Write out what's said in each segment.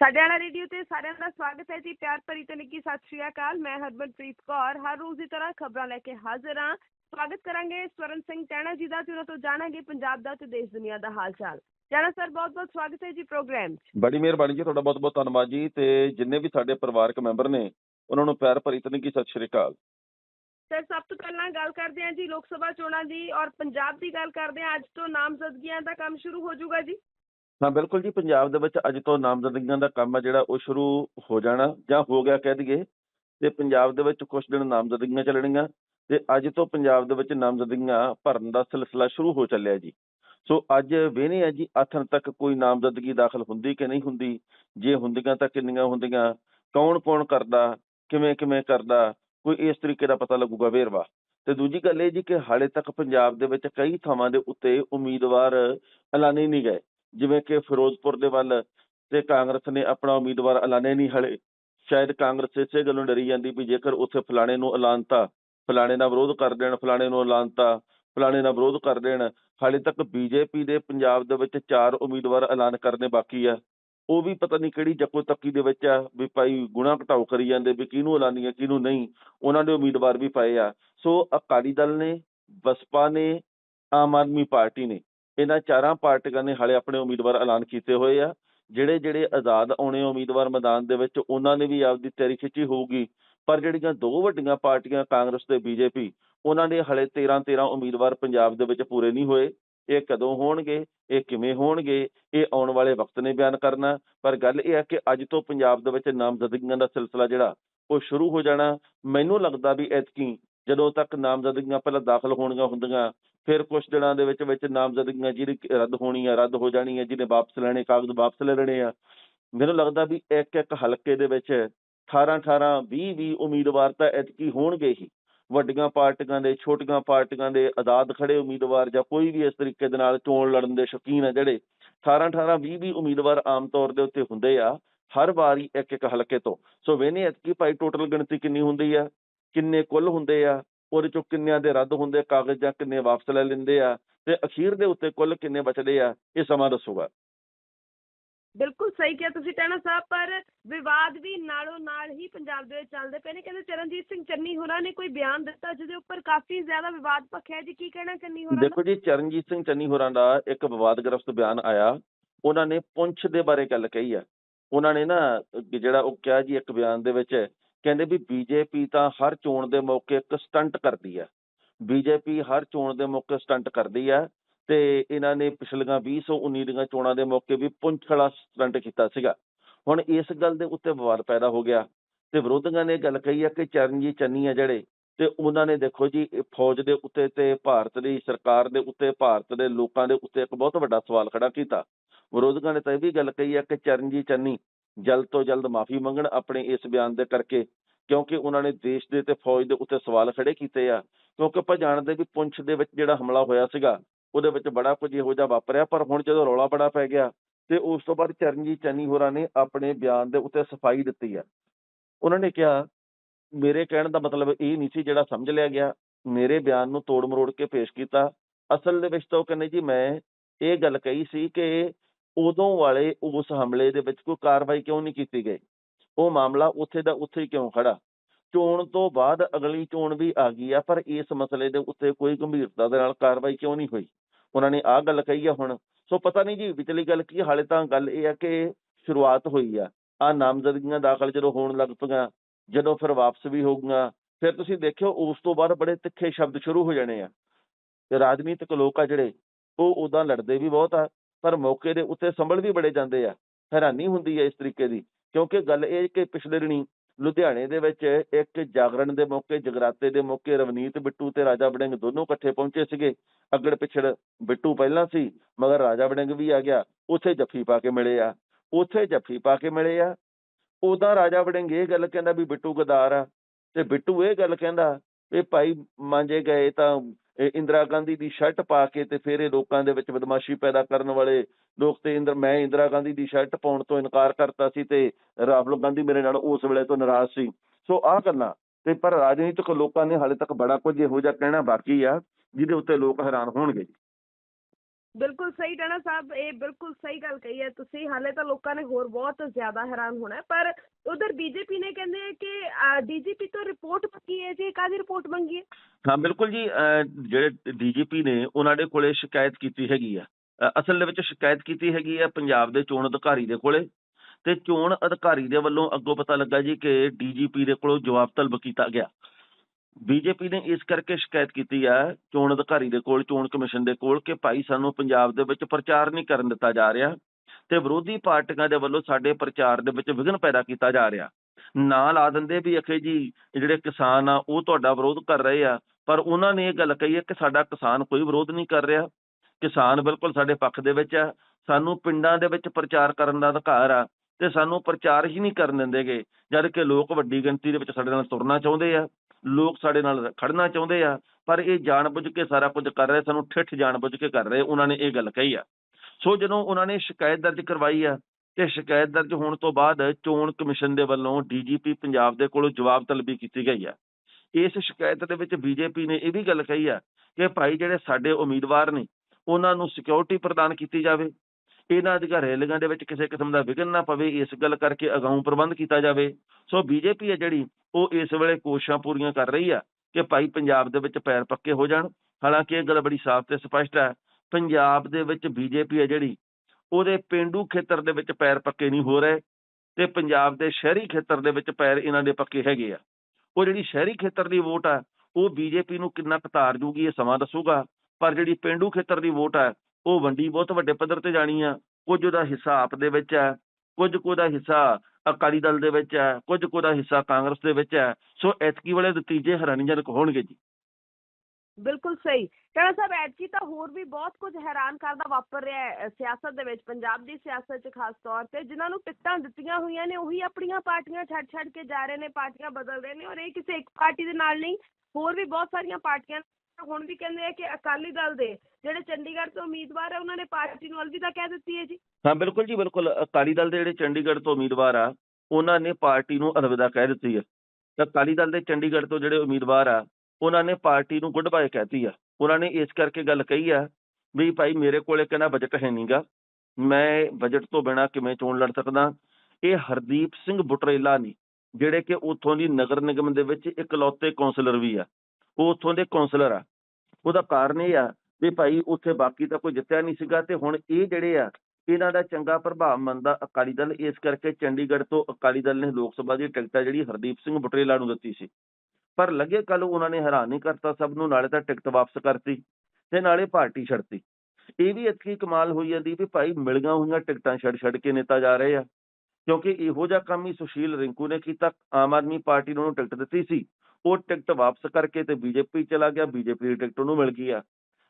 ਸਾਡੇ ਵਾਲਾ ਰੇਡੀਓ ਤੇ ਸਾਰਿਆਂ ਦਾ ਸਵਾਗਤ ਹੈ ਜੀ ਪਿਆਰ ਭਰੀ ਤੇ ਨਿੱਕੀ ਸਤਿ ਸ਼੍ਰੀ ਅਕਾਲ। ਮੈਂ ਹਰਮਨਪ੍ਰੀਤ ਕੌਰ ਹਰ ਰੋਜ਼ ਦੀ ਤਰ੍ਹਾਂ ਖਬਰਾਂ ਲੈ ਕੇ ਹਾਜ਼ਰ ਹਾਂ। ਸਵਾਗਤ ਕਰਾਂਗੇ ਸਵਰਨ ਸਿੰਘ ਟੈਣਾ ਜੀ ਦਾ ਤੇ ਉਹਨਾਂ ਤੋਂ ਜਾਣਾਂਗੇ ਪੰਜਾਬ ਦਾ ਤੇ ਦੇਸ਼ ਦੁਨੀਆ ਦਾ ਹਾਲ ਚਾਲ ਟੈਣਾ ਸਰ ਬਹੁਤ ਬਹੁਤ ਸਵਾਗਤ ਹੈ ਜੀ ਪ੍ਰੋਗਰਾਮ 'ਚ। ਬੜੀ ਮਿਹਰਬਾਨੀ ਜੀ ਤੁਹਾਡਾ ਬਹੁਤ ਬਹੁਤ ਧੰਨਵਾਦ ਜੀ ਤੇ ਜਿੰਨੇ ਵੀ ਸਾਡੇ ਪਰਿਵਾਰਕ ਮੈਂਬਰ ਨੇ ਉਹਨਾਂ ਨੂੰ ਪਿਆਰ ਭਰੀ ਤੇ ਨਿੱਘੀ ਸਤਿ ਸ਼੍ਰੀ ਅਕਾਲ। ਸਰ ਸਭ ਤੋਂ ਪਹਿਲਾਂ ਗੱਲ ਕਰਦੇ ਹਾਂ ਜੀ ਲੋਕ ਸਭਾ ਚੋਣਾਂ ਦੀ ਔਰ ਪੰਜਾਬ ਦੀ ਗੱਲ ਕਰਦੇ ਹਾਂ। ਅੱਜ ਤੋਂ ਨਾਮਜ਼ਦਗੀਆਂ ਦਾ ਕੰਮ ਸ਼ੁਰੂ ਹੋ ਜਾਊਗਾ ਜੀ। ਹਾਂ, ਬਿਲਕੁਲ ਜੀ, ਪੰਜਾਬ ਦੇ ਵਿੱਚ ਅੱਜ ਤੋਂ ਨਾਮਜ਼ਦਗੀਆਂ ਦਾ ਕੰਮ ਹੈ ਜਿਹੜਾ, ਉਹ ਸ਼ੁਰੂ ਹੋ ਜਾਣਾ ਜਾਂ ਹੋ ਗਿਆ ਕਹਿ ਦਈਏ। ਤੇ ਪੰਜਾਬ ਦੇ ਵਿੱਚ ਕੁਝ ਦਿਨ ਨਾਮਜ਼ਦਗੀਆਂ ਚੱਲਣੀਆਂ ਤੇ ਅੱਜ ਤੋਂ ਪੰਜਾਬ ਦੇ ਵਿੱਚ ਨਾਮਜ਼ਦਗੀਆਂ ਭਰਨ ਦਾ ਸਿਲਸਿਲਾ ਸ਼ੁਰੂ ਹੋ ਚੱਲਿਆ ਜੀ। ਸੋ ਅੱਜ ਵੇਨੇ ਆ ਜੀ ਆਥਣ ਤੱਕ ਕੋਈ ਨਾਮਜ਼ਦਗੀ ਦਾਖਲ ਹੁੰਦੀ ਕਿ ਨਹੀਂ ਹੁੰਦੀ, ਜੇ ਹੁੰਦੀਆਂ ਤਾਂ ਕਿੰਨੀਆਂ ਹੁੰਦੀਆਂ ਕੌਣ ਕੌਣ ਕਰਦਾ ਕਿਵੇਂ ਕਿਵੇਂ ਕਰਦਾ, ਕੋਈ ਇਸ ਤਰੀਕੇ ਦਾ ਪਤਾ ਲੱਗੂਗਾ ਵੇਰਵਾ। ਤੇ ਦੂਜੀ ਗੱਲ ਇਹ ਜੀ ਕਿ ਹਾਲੇ ਤੱਕ ਪੰਜਾਬ ਦੇ ਵਿੱਚ ਕਈ ਥਾਵਾਂ ਦੇ ਉੱਤੇ ਉਮੀਦਵਾਰ ਐਲਾਨੇ ਨਹੀਂ ਗਏ। ਜਿਵੇਂ ਕਿ ਫਿਰੋਜ਼ਪੁਰ ਦੇ ਵੱਲ ਤੇ ਕਾਂਗਰਸ ਨੇ ਆਪਣਾ ਉਮੀਦਵਾਰ ਐਲਾਨੇ ਨਹੀਂ ਹਲੇ। ਸ਼ਾਇਦ ਕਾਂਗਰਸ ਇਸੇ ਗੱਲੋਂ ਡਰੀ ਜਾਂਦੀ ਵੀ ਜੇਕਰ ਉੱਥੇ ਫਲਾਣੇ ਨੂੰ ਐਲਾਨਤਾ ਫਲਾਣੇ ਦਾ ਵਿਰੋਧ ਕਰ ਦੇਣ, ਫਲਾਣੇ ਨੂੰ ਐਲਾਨਤਾ ਫਲਾਣੇ ਦਾ ਵਿਰੋਧ ਕਰ ਦੇਣ, ਹਾਲੇ ਤੱਕ ਬੀਜੇਪੀ ਦੇ ਪੰਜਾਬ ਦੇ ਵਿੱਚ ਚਾਰ ਉਮੀਦਵਾਰ ਐਲਾਨ ਕਰਨੇ ਬਾਕੀ ਆ। ਉਹ ਵੀ ਪਤਾ ਨਹੀਂ ਕਿਹੜੀ ਜੱਕੋ ਤੱਕੀ ਦੇ ਵਿੱਚ ਆ ਵੀ ਭਾਈ ਗੁਣਾ ਘਟਾਓ ਕਰੀ ਜਾਂਦੇ ਵੀ ਕਿਹਨੂੰ ਐਲਾਨੀਏ ਕਿਹਨੂੰ ਨਹੀਂ। ਉਹਨਾਂ ਦੇ ਉਮੀਦਵਾਰ ਵੀ ਪਏ ਆ। ਸੋ ਅਕਾਲੀ ਦਲ ਨੇ, ਬਸਪਾ ਨੇ, ਆਮ ਆਦਮੀ ਪਾਰਟੀ ਨੇ ਇਹਨਾਂ ਚਾਰਾਂ ਪਾਰਟੀਆਂ ਨੇ ਹਾਲੇ ਆਪਣੇ ਉਮੀਦਵਾਰ ਐਲਾਨ ਕੀਤੇ ਹੋਏ ਆ। ਜਿਹੜੇ ਜਿਹੜੇ ਆਜ਼ਾਦ ਆਉਣੇ ਉਮੀਦਵਾਰ ਮੈਦਾਨ ਦੇ ਵਿੱਚ, ਉਹਨਾਂ ਨੇ ਵੀ ਆਪਦੀ ਤਿਆਰੀ ਖਿੱਚੀ ਹੋਊਗੀ। ਪਰ ਜਿਹੜੀਆਂ ਦੋ ਵੱਡੀਆਂ ਪਾਰਟੀਆਂ, ਕਾਂਗਰਸ ਤੇ ਬੀਜੇਪੀ ਉਹਨਾਂ ਦੇ ਹਲੇ 13 13 ਉਮੀਦਵਾਰ ਪੰਜਾਬ ਦੇ ਵਿੱਚ ਪੂਰੇ ਨਹੀਂ ਹੋਏ। ਇਹ ਕਦੋਂ ਹੋਣਗੇ, ਇਹ ਕਿਵੇਂ ਹੋਣਗੇ, ਇਹ ਆਉਣ ਵਾਲੇ ਵਕਤ ਨੇ ਬਿਆਨ ਕਰਨਾ। ਪਰ ਗੱਲ ਇਹ ਹੈ ਕਿ ਅੱਜ ਤੋਂ ਪੰਜਾਬ ਦੇ ਵਿੱਚ ਨਾਮਜ਼ਦਗੀਆਂ ਦਾ ਸਿਲਸਿਲਾ ਜਿਹੜਾ, ਉਹ ਸ਼ੁਰੂ ਹੋ ਜਾਣਾ। ਮੈਨੂੰ ਲੱਗਦਾ ਵੀ ਐਤਕੀ ਜਦੋਂ ਤੱਕ ਨਾਮਜ਼ਦਗੀਆਂ ਪਹਿਲਾਂ ਦਾਖਲ ਹੋਣੀਆਂ ਹੁੰਦੀਆਂ ਫਿਰ ਕੁਝ ਦਿਨਾਂ ਦੇ ਵਿੱਚ ਵਿੱਚ ਨਾਮਜ਼ਦਗੀਆਂ ਜਿਹੜੀ ਰੱਦ ਹੋਣੀ ਆ, ਰੱਦ ਹੋ ਜਾਣੀ ਆ, ਜਿਹਨੇ ਵਾਪਸ ਲੈਣੇ, ਕਾਗਜ਼ ਵਾਪਸ ਲੈ ਲੈਣੇ ਆ। ਮੈਨੂੰ ਲੱਗਦਾ ਵੀ ਇੱਕ ਇੱਕ ਹਲਕੇ ਦੇ ਵਿੱਚ 18 18 20 20 ਉਮੀਦਵਾਰ ਤਾਂ ਐਤਕੀ ਹੋਣਗੇ ਹੀ। ਵੱਡੀਆਂ ਪਾਰਟੀਆਂ ਦੇ, ਛੋਟੀਆਂ ਪਾਰਟੀਆਂ ਦੇ ਆਜ਼ਾਦ ਖੜੇ ਉਮੀਦਵਾਰ ਜਾਂ ਕੋਈ ਵੀ ਇਸ ਤਰੀਕੇ ਦੇ ਨਾਲ ਚੋਣ ਲੜਨ ਦੇ ਸ਼ੌਕੀਨ ਆ ਜਿਹੜੇ 18 18 20 20 ਉਮੀਦਵਾਰ ਆਮ ਤੌਰ ਦੇ ਉੱਤੇ ਹੁੰਦੇ ਆ, ਹਰ ਵਾਰੀ ਇੱਕ ਇੱਕ ਹਲਕੇ ਤੋਂ। ਸੋ ਵੇਨੇ ਐਤਕੀ ਭਾਈ ਟੋਟਲ ਗਿਣਤੀ ਕਿੰਨੀ ਹੁੰਦੀ ਆ? ਕਿੰਨੇ ਕੁੱਲ ਹੁੰਦੇ ਆ? ਉਹਦੇ ਚੋਂ ਕਿੰਨਿਆਂ ਦੇ ਰੱਦ ਹੁੰਦੇ ਕਾਗਜ਼ ਜਾਂ ਕਿੰਨੇ ਵਾਪਸ ਲੈ ਲੈਂਦੇ ਆ ਤੇ ਅਖੀਰ ਦੇ ਉੱਤੇ ਕੁੱਲ ਕਿੰਨੇ ਬਚਦੇ ਆ ਇਹ ਸਮਾਂ ਦੱਸੂਗਾ। ਬਿਲਕੁਲ ਸਹੀ ਕਿਹਾ ਤੁਸੀਂ ਟੈਣਾ ਸਾਹਿਬ ਪਰ ਵਿਵਾਦ ਵੀ ਨਾਲੋਂ ਨਾਲ ਹੀ ਪੰਜਾਬ ਦੇ ਵਿੱਚ ਚੱਲਦੇ ਪਏ ਨੇ। ਕਹਿੰਦੇ ਚਰਨਜੀਤ ਸਿੰਘ ਚੰਨੀ ਹੋਰਾਂ ਨੇ ਕੋਈ ਬਿਆਨ ਦਿੱਤਾ ਜਿਹਦੇ ਉੱਪਰ ਕਾਫੀ ਜ਼ਿਆਦਾ ਵਿਵਾਦ ਭਖਿਆ ਜੀ। ਕੀ ਕਹਿਣਾ ਚੰਨੀ ਹੋਰਾਂ ਦਾ? ਦੇਖੋ ਜੀ ਚਰਨਜੀਤ ਸਿੰਘ ਚੰਨੀ ਹੋਰਾਂ ਦਾ ਇੱਕ ਵਿਵਾਦਗ੍ਰਸਤ ਬਿਆਨ ਆਇਆ। ਉਹਨਾਂ ਨੇ ਪੁੰਛ ਦੇ ਬਾਰੇ ਗੱਲ ਕਹੀ ਆ। ਉਹਨਾਂ ਨੇ ਨਾ ਜਿਹੜਾ ਉਹ ਕਿਹਾ ਜੀ ਇੱਕ ਬਿਆਨ ਦੇ ਵਿੱਚ ਕਹਿੰਦੇ ਵੀ ਬੀਜੇਪੀ ਤਾਂ ਹਰ ਚੋਣ ਦੇ ਮੌਕੇ ਇੱਕ ਸਟੰਟ ਕਰਦੀ ਆ ਬੀਜੇਪੀ ਹਰ ਚੋਣ ਦੇ ਮੌਕੇ ਸਟੰਟ ਕਰਦੀ ਹੈ ਤੇ ਇਹਨਾਂ ਨੇ ਪਿਛਲੀਆਂ 2019 ਦੀਆਂ ਚੋਣਾਂ ਦੇ ਮੌਕੇ ਵੀ ਪੁੰਛ ਵਾਲਾ ਸਟੰਟ ਕੀਤਾ ਸੀਗਾ। ਹੁਣ ਇਸ ਗੱਲ ਦੇ ਉੱਤੇ ਵਿਵਾਦ ਪੈਦਾ ਹੋ ਗਿਆ ਤੇ ਵਿਰੋਧੀਆਂ ਨੇ ਗੱਲ ਕਹੀ ਹੈ ਕਿ ਚਰਨਜੀਤ ਚੰਨੀ ਆ ਜਿਹੜੇ ਤੇ ਉਹਨਾਂ ਨੇ ਦੇਖੋ ਜੀ ਫੌਜ ਦੇ ਉੱਤੇ ਤੇ ਭਾਰਤ ਦੀ ਸਰਕਾਰ ਦੇ ਉੱਤੇ, ਭਾਰਤ ਦੇ ਲੋਕਾਂ ਦੇ ਉੱਤੇ ਇੱਕ ਬਹੁਤ ਵੱਡਾ ਸਵਾਲ ਖੜਾ ਕੀਤਾ। ਵਿਰੋਧੀਆਂ ਨੇ ਤਾਂ ਇਹ ਵੀ ਗੱਲ ਕਹੀ ਹੈ ਕਿ ਚਰਨਜੀਤ ਚੰਨੀ ਜਲਦ ਤੋਂ ਜਲਦ ਮਾਫੀ ਮੰਗਣ ਆਪਣੇ ਇਸ ਬਿਆਨ ਦੇ ਕਰਕੇ, ਕਿਉਂਕਿ ਉਹਨਾਂ ਨੇ ਦੇਸ਼ ਦੇ ਤੇ ਫੌਜ ਦੇ ਉੱਤੇ ਸਵਾਲ ਖੜੇ ਕੀਤੇ ਆ। ਕਿਉਂਕਿ ਆਪਾਂ ਜਾਣਦੇ ਵੀ ਪੁੰਛ ਦੇ ਵਿੱਚ ਜਿਹੜਾ ਹਮਲਾ ਹੋਇਆ ਸੀਗਾ, ਉਹਦੇ ਵਿੱਚ ਬੜਾ ਕੁਝ ਇਹੋ ਜਿਹਾ ਵਾਪਰਿਆ, ਪਰ ਹੁਣ ਜਦੋਂ ਰੌਲਾ ਬੜਾ ਪੈ ਗਿਆ ਤੇ ਉਸ ਤੋਂ ਬਾਅਦ ਚਰਨਜੀਤ ਚੰਨੀ ਹੋਰਾਂ ਨੇ ਆਪਣੇ ਬਿਆਨ ਦੇ ਉੱਤੇ ਸਫ਼ਾਈ ਦਿੱਤੀ ਆ। ਉਹਨਾਂ ਨੇ ਕਿਹਾ, ਮੇਰੇ ਕਹਿਣ ਦਾ ਮਤਲਬ ਇਹ ਨਹੀਂ ਸੀ ਜਿਹੜਾ ਸਮਝ ਲਿਆ ਗਿਆ। ਮੇਰੇ ਬਿਆਨ ਨੂੰ ਤੋੜ ਮਰੋੜ ਕੇ ਪੇਸ਼ ਕੀਤਾ। ਅਸਲ ਦੇ ਵਿੱਚ ਤਾਂ ਉਹ ਕਹਿੰਦੇ ਜੀ ਮੈਂ ਇਹ ਗੱਲ ਕਹੀ ਸੀ ਕਿ ਉਦੋਂ ਵਾਲੇ ਉਸ ਹਮਲੇ ਦੇ ਵਿੱਚ ਕੋਈ ਕਾਰਵਾਈ ਕਿਉਂ ਨਹੀਂ ਕੀਤੀ ਗਈ? ਉਹ ਮਾਮਲਾ ਉੱਥੇ ਦਾ ਉੱਥੇ ਹੀ ਕਿਉਂ ਖੜਾ ਚੋਣ ਤੋਂ ਬਾਅਦ ਅਗਲੀ ਚੋਣ ਵੀ ਆ ਗਈ ਆ, ਪਰ ਇਸ ਮਸਲੇ ਦੇ ਉੱਤੇ ਕੋਈ ਗੰਭੀਰਤਾ ਦੇ ਨਾਲ ਕਾਰਵਾਈ ਕਿਉਂ ਨਹੀਂ ਹੋਈ? ਉਹਨਾਂ ਨੇ ਆਹ ਗੱਲ ਕਹੀ ਆ ਹੁਣ। ਸੋ ਪਤਾ ਨਹੀਂ ਜੀ, ਵਿਚਲੀ ਗੱਲ ਕੀ ਹਾਲੇ ਤਾਂ ਗੱਲ ਇਹ ਆ ਕਿ ਸ਼ੁਰੂਆਤ ਹੋਈ ਆ। ਆ ਨਾਮਜ਼ਦਗੀਆਂ ਦਾਖਲ ਜਦੋਂ ਹੋਣ ਲੱਗ ਪਈਆਂ, ਜਦੋਂ ਫਿਰ ਵਾਪਸ ਵੀ ਹੋਊਗੀਆਂ, ਫਿਰ ਤੁਸੀਂ ਦੇਖਿਓ ਉਸ ਤੋਂ ਬਾਅਦ ਬੜੇ ਤਿੱਖੇ ਸ਼ਬਦ ਸ਼ੁਰੂ ਹੋ ਜਾਣੇ ਆ। ਤੇ ਰਾਜਨੀਤਿਕ ਲੋਕ ਆ ਜਿਹੜੇ, ਉਹ ਉਦਾਂ ਲੜਦੇ ਵੀ ਬਹੁਤ ਆ। ਪਰ ਮੌਕੇ ਦੇ ਉੱਤੇ ਸੰਭਲ ਵੀ ਬੜੇ ਜਾਂਦੇ ਆ, ਹੈਰਾਨੀ ਹੁੰਦੀ ਹੈ ਇਸ ਤਰੀਕੇ ਦੀ, ਕਿਉਂਕਿ ਗੱਲ ਇਹ ਕਿ ਪਿਛਲੇ ਦਿਨੀ ਲੁਧਿਆਣੇ ਦੇ ਵਿੱਚ ਇੱਕ ਜਾਗਰਣ ਦੇ ਮੌਕੇ, ਜਗਰਾਤੇ ਦੇ ਮੌਕੇ ਰਵਨੀਤ ਬਿੱਟੂ ਤੇ ਰਾਜਾ ਵੜਿੰਗ ਦੋਨੋਂ ਇਕੱਠੇ ਪਹੁੰਚੇ ਸੀਗੇ, ਅਗੜ ਪਿਛੜ ਬਿੱਟੂ ਪਹਿਲਾਂ ਸੀ, ਮਗਰ ਰਾਜਾ ਵੜਿੰਗ ਵੀ ਆ ਗਿਆ, ਉੱਥੇ ਜੱਫੀ ਪਾ ਕੇ ਮਿਲੇ ਆ, ਉੱਥੇ ਜੱਫੀ ਪਾ ਕੇ ਮਿਲੇ ਆ ਉਦਾਂ ਰਾਜਾ ਵੜਿੰਗ ਇਹ ਗੱਲ ਕਹਿੰਦਾ ਵੀ ਬਿੱਟੂ ਗਦਾਰ ਆ, ਤੇ ਬਿੱਟੂ ਇਹ ਗੱਲ ਕਹਿੰਦਾ ਵੀ ਭਾਈ ਮਾਂਜੇ ਗਏ ਤਾਂ ਇੰਦਰਾ ਗਾਂਧੀ ਦੀ ਸ਼ਰਟ ਪਾ ਕੇ ਤੇ ਫਿਰ ਇਹ ਲੋਕਾਂ ਦੇ ਵਿੱਚ ਬਦਮਾਸ਼ੀ ਪੈਦਾ ਕਰਨ ਵਾਲੇ ਲੋਕ ਤੇ ਇੰਦਰ, ਮੈਂ ਇੰਦਰਾ ਗਾਂਧੀ ਦੀ ਸ਼ਰਟ ਪਾਉਣ ਤੋਂ ਇਨਕਾਰ ਕਰਤਾ ਸੀ ਤੇ ਰਾਹੁਲ ਗਾਂਧੀ ਮੇਰੇ ਨਾਲ ਉਸ ਵੇਲੇ ਤੋਂ ਨਾਰਾਜ਼ ਸੀ। ਸੋ ਆਹ ਗੱਲਾਂ, ਤੇ ਪਰ ਰਾਜਨੀਤਿਕ ਲੋਕਾਂ ਨੇ ਹਾਲੇ ਤੱਕ ਬੜਾ ਕੁਝ ਇਹੋ ਜਿਹਾ ਕਹਿਣਾ ਬਾਕੀ ਆ, ਜਿਹਦੇ ਉੱਤੇ ਲੋਕ ਹੈਰਾਨ ਹੋਣਗੇ। ਬਿਲਕੁਲ ਸਹੀ ਟਣਾ ਸਾਹਿਬ, ਇਹ ਬਿਲਕੁਲ ਸਹੀ ਗੱਲ ਕਹੀ ਹੈ। ਤੁਸੀਂ ਹਾਲੇ ਤਾਂ ਲੋਕਾਂ ਨੇ ਹੋਰ ਬਹੁਤ ਜ਼ਿਆਦਾ ਹੈਰਾਨ ਹੋਣਾ ਪਰ ਉਧਰ ਬੀਜੇਪੀ ਨੇ ਕਹਿੰਦੇ ਹੈ ਕਿ ਡੀਜੀਪੀ ਤੋਂ ਰਿਪੋਰਟ ਮੰਗੀ ਹੈ ਜੀ, ਕਾਹਦੀ ਰਿਪੋਰਟ ਮੰਗੀ ਹੈ? ਹਾਂ, ਬਿਲਕੁਲ ਜੀ ਜਿਹੜੇ ਡੀਜੀਪੀ ਨੇ, ਉਹਨਾਂ ਦੇ ਕੋਲੇ ਸ਼ਿਕਾਇਤ ਕੀਤੀ ਹੈਗੀ ਆ ਅਸਲ ਦੇ ਵਿੱਚ ਸ਼ਿਕਾਇਤ ਕੀਤੀ ਹੈਗੀ ਆ ਪੰਜਾਬ ਦੇ ਚੋਣ ਅਧਿਕਾਰੀ ਦੇ ਕੋਲੇ। ਤੇ ਚੋਣ ਅਧਿਕਾਰੀ ਦੇ ਵੱਲੋਂ ਅੱਗੋਂ ਪਤਾ ਲੱਗਾ ਜੀ ਕਿ ਡੀਜੀਪੀ ਦੇ ਕੋਲੋਂ ਜਵਾਬ ਤਲਬ ਕੀਤਾ ਗਿਆ। ਬੀਜੇਪੀ ਨੇ ਇਸ ਕਰਕੇ ਸ਼ਿਕਾਇਤ ਕੀਤੀ ਆ, ਚੋਣ ਅਧਿਕਾਰੀ ਦੇ ਕੋਲ, ਚੋਣ ਕਮਿਸ਼ਨ ਦੇ ਕੋਲ ਕਿ ਭਾਈ ਸਾਨੂੰ ਪੰਜਾਬ ਦੇ ਵਿੱਚ ਪ੍ਰਚਾਰ ਨਹੀਂ ਕਰਨ ਦਿੱਤਾ ਜਾ ਰਿਹਾ ਤੇ ਵਿਰੋਧੀ ਪਾਰਟੀਆਂ ਦੇ ਵੱਲੋਂ ਸਾਡੇ ਪ੍ਰਚਾਰ ਦੇ ਵਿੱਚ ਵਿਘਨ ਪੈਦਾ ਕੀਤਾ ਜਾ ਰਿਹਾ। ਨਾਲ ਲਾ ਦਿੰਦੇ ਵੀ ਅਖੇ ਜੀ, ਜਿਹੜੇ ਕਿਸਾਨ ਆ, ਉਹ ਤੁਹਾਡਾ ਵਿਰੋਧ ਕਰ ਰਹੇ ਆ, ਪਰ ਉਹਨਾਂ ਨੇ ਇਹ ਗੱਲ ਕਹੀ ਹੈ ਕਿ ਸਾਡਾ ਕਿਸਾਨ ਕੋਈ ਵਿਰੋਧ ਨਹੀਂ ਕਰ ਰਿਹਾ। ਕਿਸਾਨ ਬਿਲਕੁਲ ਸਾਡੇ ਪੱਖ ਦੇ ਵਿੱਚ ਆ, ਸਾਨੂੰ ਪਿੰਡਾਂ ਦੇ ਵਿੱਚ ਪ੍ਰਚਾਰ ਕਰਨ ਦਾ ਅਧਿਕਾਰ ਆ ਤੇ ਸਾਨੂੰ ਪ੍ਰਚਾਰ ਹੀ ਨਹੀਂ ਕਰਨ ਦਿੰਦੇਗੇ, ਜਦ ਕਿ ਲੋਕ ਵੱਡੀ ਗਿਣਤੀ ਦੇ ਵਿੱਚ ਸਾਡੇ ਨਾਲ ਤੁਰਨਾ ਚਾਹੁੰਦੇ ਆ। ਲੋਕ ਸਾਡੇ ਨਾਲ ਖੜਨਾ ਚਾਹੁੰਦੇ ਆ, ਪਰ ਇਹ ਜਾਣਬੁੱਝ ਕੇ ਸਾਰਾ ਕੁਝ ਕਰ ਰਹੇ, ਸਾਨੂੰ ਠਿੱਠ ਜਾਣਬੁੱਝ ਕੇ ਕਰ ਰਹੇ, ਉਹਨਾਂ ਨੇ ਇਹ ਗੱਲ ਕਹੀ ਆ। ਸੋ ਜਦੋਂ ਉਹਨਾਂ ਨੇ ਸ਼ਿਕਾਇਤ ਦਰਜ ਕਰਵਾਈ ਆ, ਤੇ ਸ਼ਿਕਾਇਤ ਦਰਜ ਹੋਣ ਤੋਂ ਬਾਅਦ ਚੋਣ ਕਮਿਸ਼ਨ ਦੇ ਵੱਲੋਂ ਡੀਜੀਪੀ ਪੰਜਾਬ ਦੇ ਕੋਲੋਂ ਜਵਾਬ ਤਲਬੀ ਕੀਤੀ ਗਈ ਆ। ਇਸ ਸ਼ਿਕਾਇਤ ਦੇ ਵਿੱਚ ਬੀਜੇਪੀ ਨੇ ਇਹ ਵੀ ਗੱਲ ਕਹੀ ਆ ਕਿ ਭਾਈ ਜਿਹੜੇ ਸਾਡੇ ਉਮੀਦਵਾਰ ਨੇ, ਉਹਨਾਂ ਨੂੰ ਸਿਕਿਉਰਿਟੀ ਪ੍ਰਦਾਨ ਕੀਤੀ ਜਾਵੇ ਇਹਨਾਂ ਅਧਿਕਾਰ ਰੈਲੀਆਂ ਦੇ ਵਿੱਚ ਕਿਸੇ ਕਿਸਮ ਦਾ ਵਿਘਨ ਨਾ ਪਵੇ, ਇਸ ਗੱਲ ਕਰਕੇ ਅਗਾਊਂ ਪ੍ਰਬੰਧ ਕੀਤਾ ਜਾਵੇ। ਸੋ ਬੀਜੇਪੀ ਹੈ ਜਿਹੜੀ, ਉਹ ਇਸ ਵੇਲੇ ਕੋਸ਼ਿਸ਼ਾਂ ਪੂਰੀਆਂ ਕਰ ਰਹੀ ਆ ਕਿ ਭਾਈ ਪੰਜਾਬ ਦੇ ਵਿੱਚ ਪੈਰ ਪੱਕੇ ਹੋ ਜਾਣ। ਹਾਲਾਂਕਿ ਇਹ ਗੱਲ ਬੜੀ ਸਾਫ਼ ਤੇ ਸਪਸ਼ਟ ਹੈ, ਪੰਜਾਬ ਦੇ ਵਿੱਚ ਬੀਜੇਪੀ ਹੈ ਜਿਹੜੀ, ਉਹਦੇ ਪਿੰਡੂ ਖੇਤਰ ਦੇ ਵਿੱਚ ਪੈਰ ਪੱਕੇ ਨਹੀਂ ਹੋ ਰਹੇ ਤੇ ਪੰਜਾਬ ਦੇ ਸ਼ਹਿਰੀ ਖੇਤਰ ਦੇ ਵਿੱਚ ਪੈਰ ਇਹਨਾਂ ਦੇ ਪੱਕੇ ਹੈਗੇ ਆ। ਉਹ ਜਿਹੜੀ ਸ਼ਹਿਰੀ ਖੇਤਰ ਦੀ ਵੋਟ ਆ, ਉਹ ਬੀਜੇਪੀ ਨੂੰ ਕਿੰਨਾ ਕਤਾਰ ਜੂਗੀ ਇਹ ਸਮਾਂ ਦੱਸੂਗਾ, ਪਰ ਜਿਹੜੀ ਪਿੰਡੂ ਖੇਤਰ ਦੀ ਵੋਟ ਆ ਉਹ ਵੰਡੀ ਬਹੁਤ ਵੱਡੇ ਪੱਧਰ ਤੇ ਜਾਣੀ ਆ, ਕੁਝ ਉਹਦਾ ਹਿੱਸਾ ਆਪ ਦੇ ਵਿੱਚ ਹੈ, ਕੁਝ ਕੁ ਉਹਦਾ ਹਿੱਸਾ ਅਕਾਲੀ ਦਲ ਦੇ ਵਿੱਚ ਹੈ, ਕੁਝ ਕੁ ਉਹਦਾ ਹਿੱਸਾ ਕਾਂਗਰਸ ਦੇ ਵਿੱਚ ਹੈ, ਸੋ ਐਤਕੀ ਵਾਲੇ ਨਤੀਜੇ ਹੈਰਾਨੀਜਨਕ ਹੋਣਗੇ ਜੀ। ਬਿਲਕੁਲ ਸਹੀ। ਟਣਾ ਸਾਹਿਬ, ਐਤਕੀ ਤਾਂ ਹੋਰ ਵੀ ਬਹੁਤ ਕੁਝ ਹੈਰਾਨ ਕਰਦਾ ਵਾਪਰ ਰਿਹਾ ਹੈ ਸਿਆਸਤ ਦੇ ਵਿੱਚ, ਪੰਜਾਬ ਦੀ ਸਿਆਸਤ 'ਚ ਖਾਸ ਤੌਰ ਤੇ, ਜਿਨ੍ਹਾਂ ਨੂੰ ਟਿਕਟਾਂ ਦਿੱਤੀਆਂ ਹੋਈਆਂ ਨੇ, ਉਹੀ ਆਪਣੀਆਂ ਪਾਰਟੀਆਂ ਛੱਡ ਛੱਡ ਕੇ ਜਾ ਰਹੇ ਨੇ, ਪਾਰਟੀਆਂ ਬਦਲ ਰਹੇ ਨੇ, ਔਰ ਇਹ ਕਿਸੇ ਇੱਕ ਪਾਰਟੀ ਦੇ ਨਾਲ ਨਹੀਂ, ਹੋਰ ਵੀ ਬਹੁਤ ਸਾਰੀਆਂ ਪਾਰਟੀਆਂ ਹੁਣ ਵੀ ਕਹਿੰਦੇ ਆ ਕਿ ਅਕਾਲੀ ਦਲ ਦੇ ਜਿਹੜੇ ਚੰਡੀਗੜ੍ਹ ਤੋਂ ਉਮੀਦਵਾਰ ਹੈ ਉਹਨਾਂ ਨੇ ਪਾਰਟੀ ਨੂੰ ਅਲਵਿਦਾ ਕਹਿ ਦਿੱਤੀ ਹੈ ਜੀ। ਹਾਂ, ਬਿਲਕੁਲ ਜੀ, ਬਿਲਕੁਲ। ਅਕਾਲੀ ਦਲ ਦੇ ਜਿਹੜੇ ਚੰਡੀਗੜ੍ਹ ਤੋਂ ਉਮੀਦਵਾਰ ਆ, ਉਹਨਾਂ ਨੇ ਪਾਰਟੀ ਨੂੰ ਅਲਵਿਦਾ ਕਹਿ ਦਿੱਤੀ ਹੈ ਤੇ ਅਕਾਲੀ ਦਲ ਦੇ ਚੰਡੀਗੜ੍ਹ ਤੋਂ ਜਿਹੜੇ ਉਮੀਦਵਾਰ ਆ, ਉਹਨਾਂ ਨੇ ਪਾਰਟੀ ਨੂੰ ਗੁੱਡ ਬਾਏ ਕਹਿਤੀ ਆ। ਉਹਨਾਂ ਨੇ ਇਸ ਕਰਕੇ ਗੱਲ ਕਹੀ ਆ ਵੀ ਭਾਈ ਮੇਰੇ ਕੋਲੇ ਕਹਿੰਦਾ ਬਜਟ ਹੈ ਨਹੀਂਗਾ ਮੈਂ ਬਜਟ ਤੋਂ ਬਿਨਾ ਕਿਵੇਂ ਚੋਣ ਲੜ ਸਕਦਾ? ਇਹ ਹਰਦੀਪ ਸਿੰਘ ਬੁਟਰੇਲਾ ਨੇ, ਜਿਹੜੇ ਕਿ ਉੱਥੋਂ ਦੀ ਨਗਰ ਨਿਗਮ ਦੇ ਵਿੱਚ ਇਕਲੌਤੇ ਕੌਂਸਲਰ ਵੀ ਆ। ਉਹ ਉੱਥੋਂ ਦੇ ਕੌਂਸਲਰ ਆ। ਉਹਦਾ ਕਾਰਨ ਇਹ ਆ ਵੀ ਭਾਈ ਉੱਥੇ ਬਾਕੀ ਤਾਂ ਕੋਈ ਜਿੱਤਿਆ ਨਹੀਂ ਸੀਗਾ ਤੇ ਹੁਣ ਇਹ ਜਿਹੜੇ ਆ, ਇਹਨਾਂ ਦਾ ਚੰਗਾ ਪ੍ਰਭਾਵ ਮੰਨਦਾ ਅਕਾਲੀ ਦਲ, ਇਸ ਕਰਕੇ ਚੰਡੀਗੜ੍ਹ ਤੋਂ ਅਕਾਲੀ ਦਲ ਨੇ ਲੋਕ ਸਭਾ ਦੀ ਟਿਕਟ ਜਿਹੜੀ ਹਰਦੀਪ ਸਿੰਘ ਬੁਟਰੇਲਾ ਨੂੰ ਦਿੱਤੀ ਸੀ। ਪਰ ਲੱਗੇ ਕੱਲ ਉਹਨਾਂ ਨੇ ਹੈਰਾਨ ਨਹੀਂ ਕਰਤਾ ਸਭ ਨੂੰ, ਨਾਲੇ ਤਾਂ ਟਿਕਟ ਵਾਪਸ ਕਰਤੀ ਤੇ ਨਾਲੇ ਪਾਰਟੀ ਛੱਡਤੀ। ਇਹ ਵੀ ਇੱਥੇ ਕਮਾਲ ਹੋਈ ਜਾਂਦੀ ਵੀ ਭਾਈ ਮਿਲੀਆਂ ਹੋਈਆਂ ਟਿਕਟਾਂ ਛੱਡ ਛੱਡ ਕੇ ਨੇਤਾ ਜਾ ਰਹੇ ਆ, ਕਿਉਂਕਿ ਇਹੋ ਜਿਹਾ ਕੰਮ ਹੀ ਸੁਸ਼ੀਲ ਰਿੰਕੂ ਨੇ ਕੀਤਾ, ਆਮ ਆਦਮੀ ਪਾਰਟੀ ਨੂੰ ਉਹਨੂੰ ਟਿਕਟ ਦਿੱਤੀ ਸੀ, ਉਹ ਟਿਕਟ ਵਾਪਸ ਕਰਕੇ ਤੇ ਬੀਜੇਪੀ ਚਲਾ ਗਿਆ, ਬੀਜੇਪੀ ਦੀ ਟਿਕਟ ਉਹਨੂੰ ਮਿਲ ਗਈ ਆ।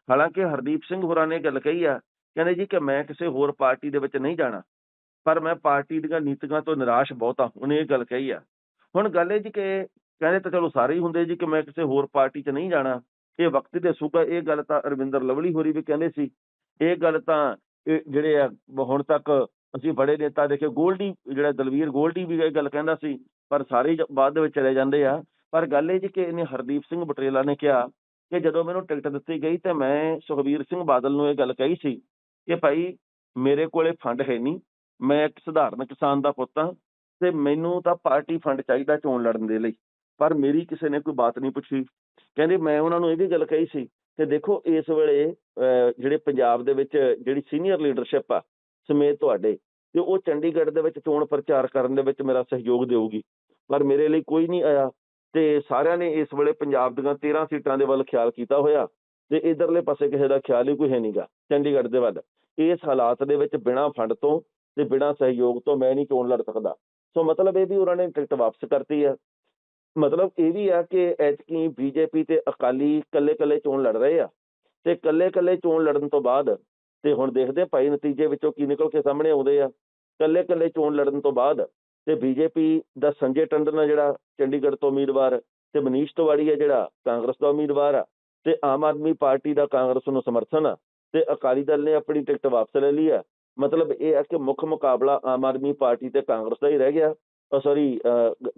ਹਾਲਾਂਕਿ ਹਰਦੀਪ ਸਿੰਘ ਹੋਰਾਂ ਨੇ ਗੱਲ ਕਹੀ ਆ, ਕਹਿੰਦੇ ਜੀ ਕਿ ਮੈਂ ਕਿਸੇ ਹੋਰ ਪਾਰਟੀ ਦੇ ਵਿੱਚ ਨਹੀਂ ਜਾਣਾ, ਪਰ ਮੈਂ ਪਾਰਟੀ ਦੀਆਂ ਨੀਤੀਆਂ ਤੋਂ ਨਿਰਾਸ਼ ਬਹੁਤ ਆ, ਉਹਨੇ ਇਹ ਗੱਲ ਕਹੀ ਆ। ਹੁਣ ਗੱਲ ਇਹ ਜੀ ਕਿ ਕਹਿੰਦੇ ਤਾਂ ਚਲੋ ਸਾਰੇ ਹੀ ਹੁੰਦੇ ਜੀ ਕਿ ਮੈਂ ਕਿਸੇ ਹੋਰ ਪਾਰਟੀ 'ਚ ਨਹੀਂ ਜਾਣਾ, ਇਹ ਵਕਤ ਹੀ ਦੱਸੂਗਾ ਇਹ ਗੱਲ ਤਾਂ ਅਰਵਿੰਦਰ ਲਵਲੀ ਹੋਰੀ ਵੀ ਕਹਿੰਦੇ ਸੀ, ਇਹ ਗੱਲ ਤਾਂ ਇਹ ਜਿਹੜੇ ਆ ਹੁਣ ਤੱਕ ਅਸੀਂ ਬੜੇ ਨੇਤਾ ਦੇਖੇ, ਗੋਲਡੀ, ਜਿਹੜਾ ਦਲਵੀਰ ਗੋਲਡੀ ਵੀ ਇਹ ਗੱਲ ਕਹਿੰਦਾ ਸੀ, ਪਰ ਸਾਰੇ ਬਾਅਦ ਦੇ ਵਿੱਚ ਚਲੇ ਜਾਂਦੇ ਆ, ਪਰ ਗੱਲ ਇਹ ਜੀ ਕਿ ਇਹਨੇ ਹਰਦੀਪ ਸਿੰਘ ਬਟਰੇਲਾ ਨੇ ਕਿਹਾ ਕਿ ਜਦੋਂ ਮੈਨੂੰ ਟਿਕਟ ਦਿੱਤੀ ਗਈ ਤੇ ਮੈਂ ਸੁਖਬੀਰ ਸਿੰਘ ਬਾਦਲ ਨੂੰ ਇਹ ਗੱਲ ਕਹੀ ਸੀ ਕਿ ਭਾਈ ਮੇਰੇ ਕੋਲੇ ਫੰਡ ਹੈ ਨਹੀਂ, ਮੈਂ ਇੱਕ ਸਧਾਰਨ ਕਿਸਾਨ ਦਾ ਪੁੱਤ ਹਾਂ ਤੇ ਮੈਨੂੰ ਤਾਂ ਪਾਰਟੀ ਫੰਡ ਚਾਹੀਦਾ ਚੋਣ ਲੜਨ ਦੇ ਲਈ, ਪਰ ਮੇਰੀ ਕਿਸੇ ਨੇ ਕੋਈ ਬਾਤ ਨਹੀਂ ਪੁੱਛੀ। ਕਹਿੰਦੇ ਮੈਂ ਉਹਨਾਂ ਨੂੰ ਇਹ ਵੀ ਗੱਲ ਕਹੀ ਸੀ ਕਿ ਦੇਖੋ ਇਸ ਵੇਲੇ ਜਿਹੜੇ ਪੰਜਾਬ ਦੇ ਵਿੱਚ ਜਿਹੜੀ ਸੀਨੀਅਰ ਲੀਡਰਸ਼ਿਪ ਆ ਸਮੇਤ ਤੁਹਾਡੇ, ਤੇ ਉਹ ਚੰਡੀਗੜ੍ਹ ਦੇ ਵਿੱਚ ਚੋਣ ਪ੍ਰਚਾਰ ਕਰਨ ਦੇ ਵਿੱਚ ਮੇਰਾ ਸਹਿਯੋਗ ਦੇਊਗੀ। ਪਰ ਮੇਰੇ ਲਈ ਕੋਈ ਨਹੀਂ ਆਇਆ। ਤੇ ਸਾਰਿਆਂ ਨੇ ਇਸ ਵੇਲੇ ਪੰਜਾਬ ਦੀਆਂ 13 ਸੀਟਾਂ ਦੇ ਵੱਲ ਖਿਆਲ ਕੀਤਾ ਹੋਇਆ ਤੇ ਇਧਰਲੇ ਪਾਸੇ ਕਿਸੇ ਦਾ ਖਿਆਲ ਹੀ ਕੋਈ ਹੈ ਨਹੀਂਗਾ ਚੰਡੀਗੜ੍ਹ ਦੇ ਵੱਲ। ਇਸ ਹਾਲਾਤ ਦੇ ਵਿੱਚ ਬਿਨਾਂ ਫੰਡ ਤੋਂ ਤੇ ਬਿਨਾਂ ਸਹਿਯੋਗ ਤੋਂ ਮੈਂ ਨਹੀਂ ਚੋਣ ਲੜ ਸਕਦਾ? ਸੋ ਮਤਲਬ ਇਹ ਵੀ ਉਹਨਾਂ ਨੇ ਟਿਕਟ ਵਾਪਸ ਕਰਤੀ ਹੈ ਮਤਲਬ ਇਹ ਵੀ ਆ ਕਿ ਐਤਕੀ ਬੀਜੇਪੀ ਤੇ ਅਕਾਲੀ ਕੱਲੇ-ਕੱਲੇ ਚੋਣ ਲੜ ਰਹੇ ਆ ਤੇ ਕੱਲੇ-ਕੱਲੇ ਚੋਣ ਲੜਨ ਤੋਂ ਬਾਅਦ ਤੇ ਹੁਣ ਦੇਖਦੇ ਭਾਈ ਨਤੀਜੇ ਵਿੱਚੋਂ ਕੀ ਨਿਕਲ ਕੇ ਸਾਹਮਣੇ ਆਉਂਦੇ ਆ। ਕੱਲੇ-ਕੱਲੇ ਚੋਣ ਲੜਨ ਤੋਂ ਬਾਅਦ ਤੇ ਬੀਜੇਪੀ ਦਾ ਸੰਜੇ ਟੰਡਨ ਆ ਜਿਹੜਾ ਚੰਡੀਗੜ੍ਹ ਤੋਂ ਉਮੀਦਵਾਰ ਤੇ ਮਨੀਸ਼ ਤਿਵਾੜੀ ਆ ਜਿਹੜਾ ਕਾਂਗਰਸ ਦਾ ਉਮੀਦਵਾਰ ਆ, ਤੇ ਆਮ ਆਦਮੀ ਪਾਰਟੀ ਦਾ ਕਾਂਗਰਸ ਨੂੰ ਸਮਰਥਨ ਆ, ਤੇ ਅਕਾਲੀ ਦਲ ਨੇ ਆਪਣੀ ਟਿਕਟ ਵਾਪਸ ਲੈ ਲਈ ਆ। ਮਤਲਬ ਇਹ ਆ ਕਿ ਮੁੱਖ ਮੁਕਾਬਲਾ ਆਮ ਆਦਮੀ ਪਾਰਟੀ ਤੇ ਕਾਂਗਰਸ ਦਾ ਹੀ ਰਹਿ ਗਿਆ ਸੌਰੀ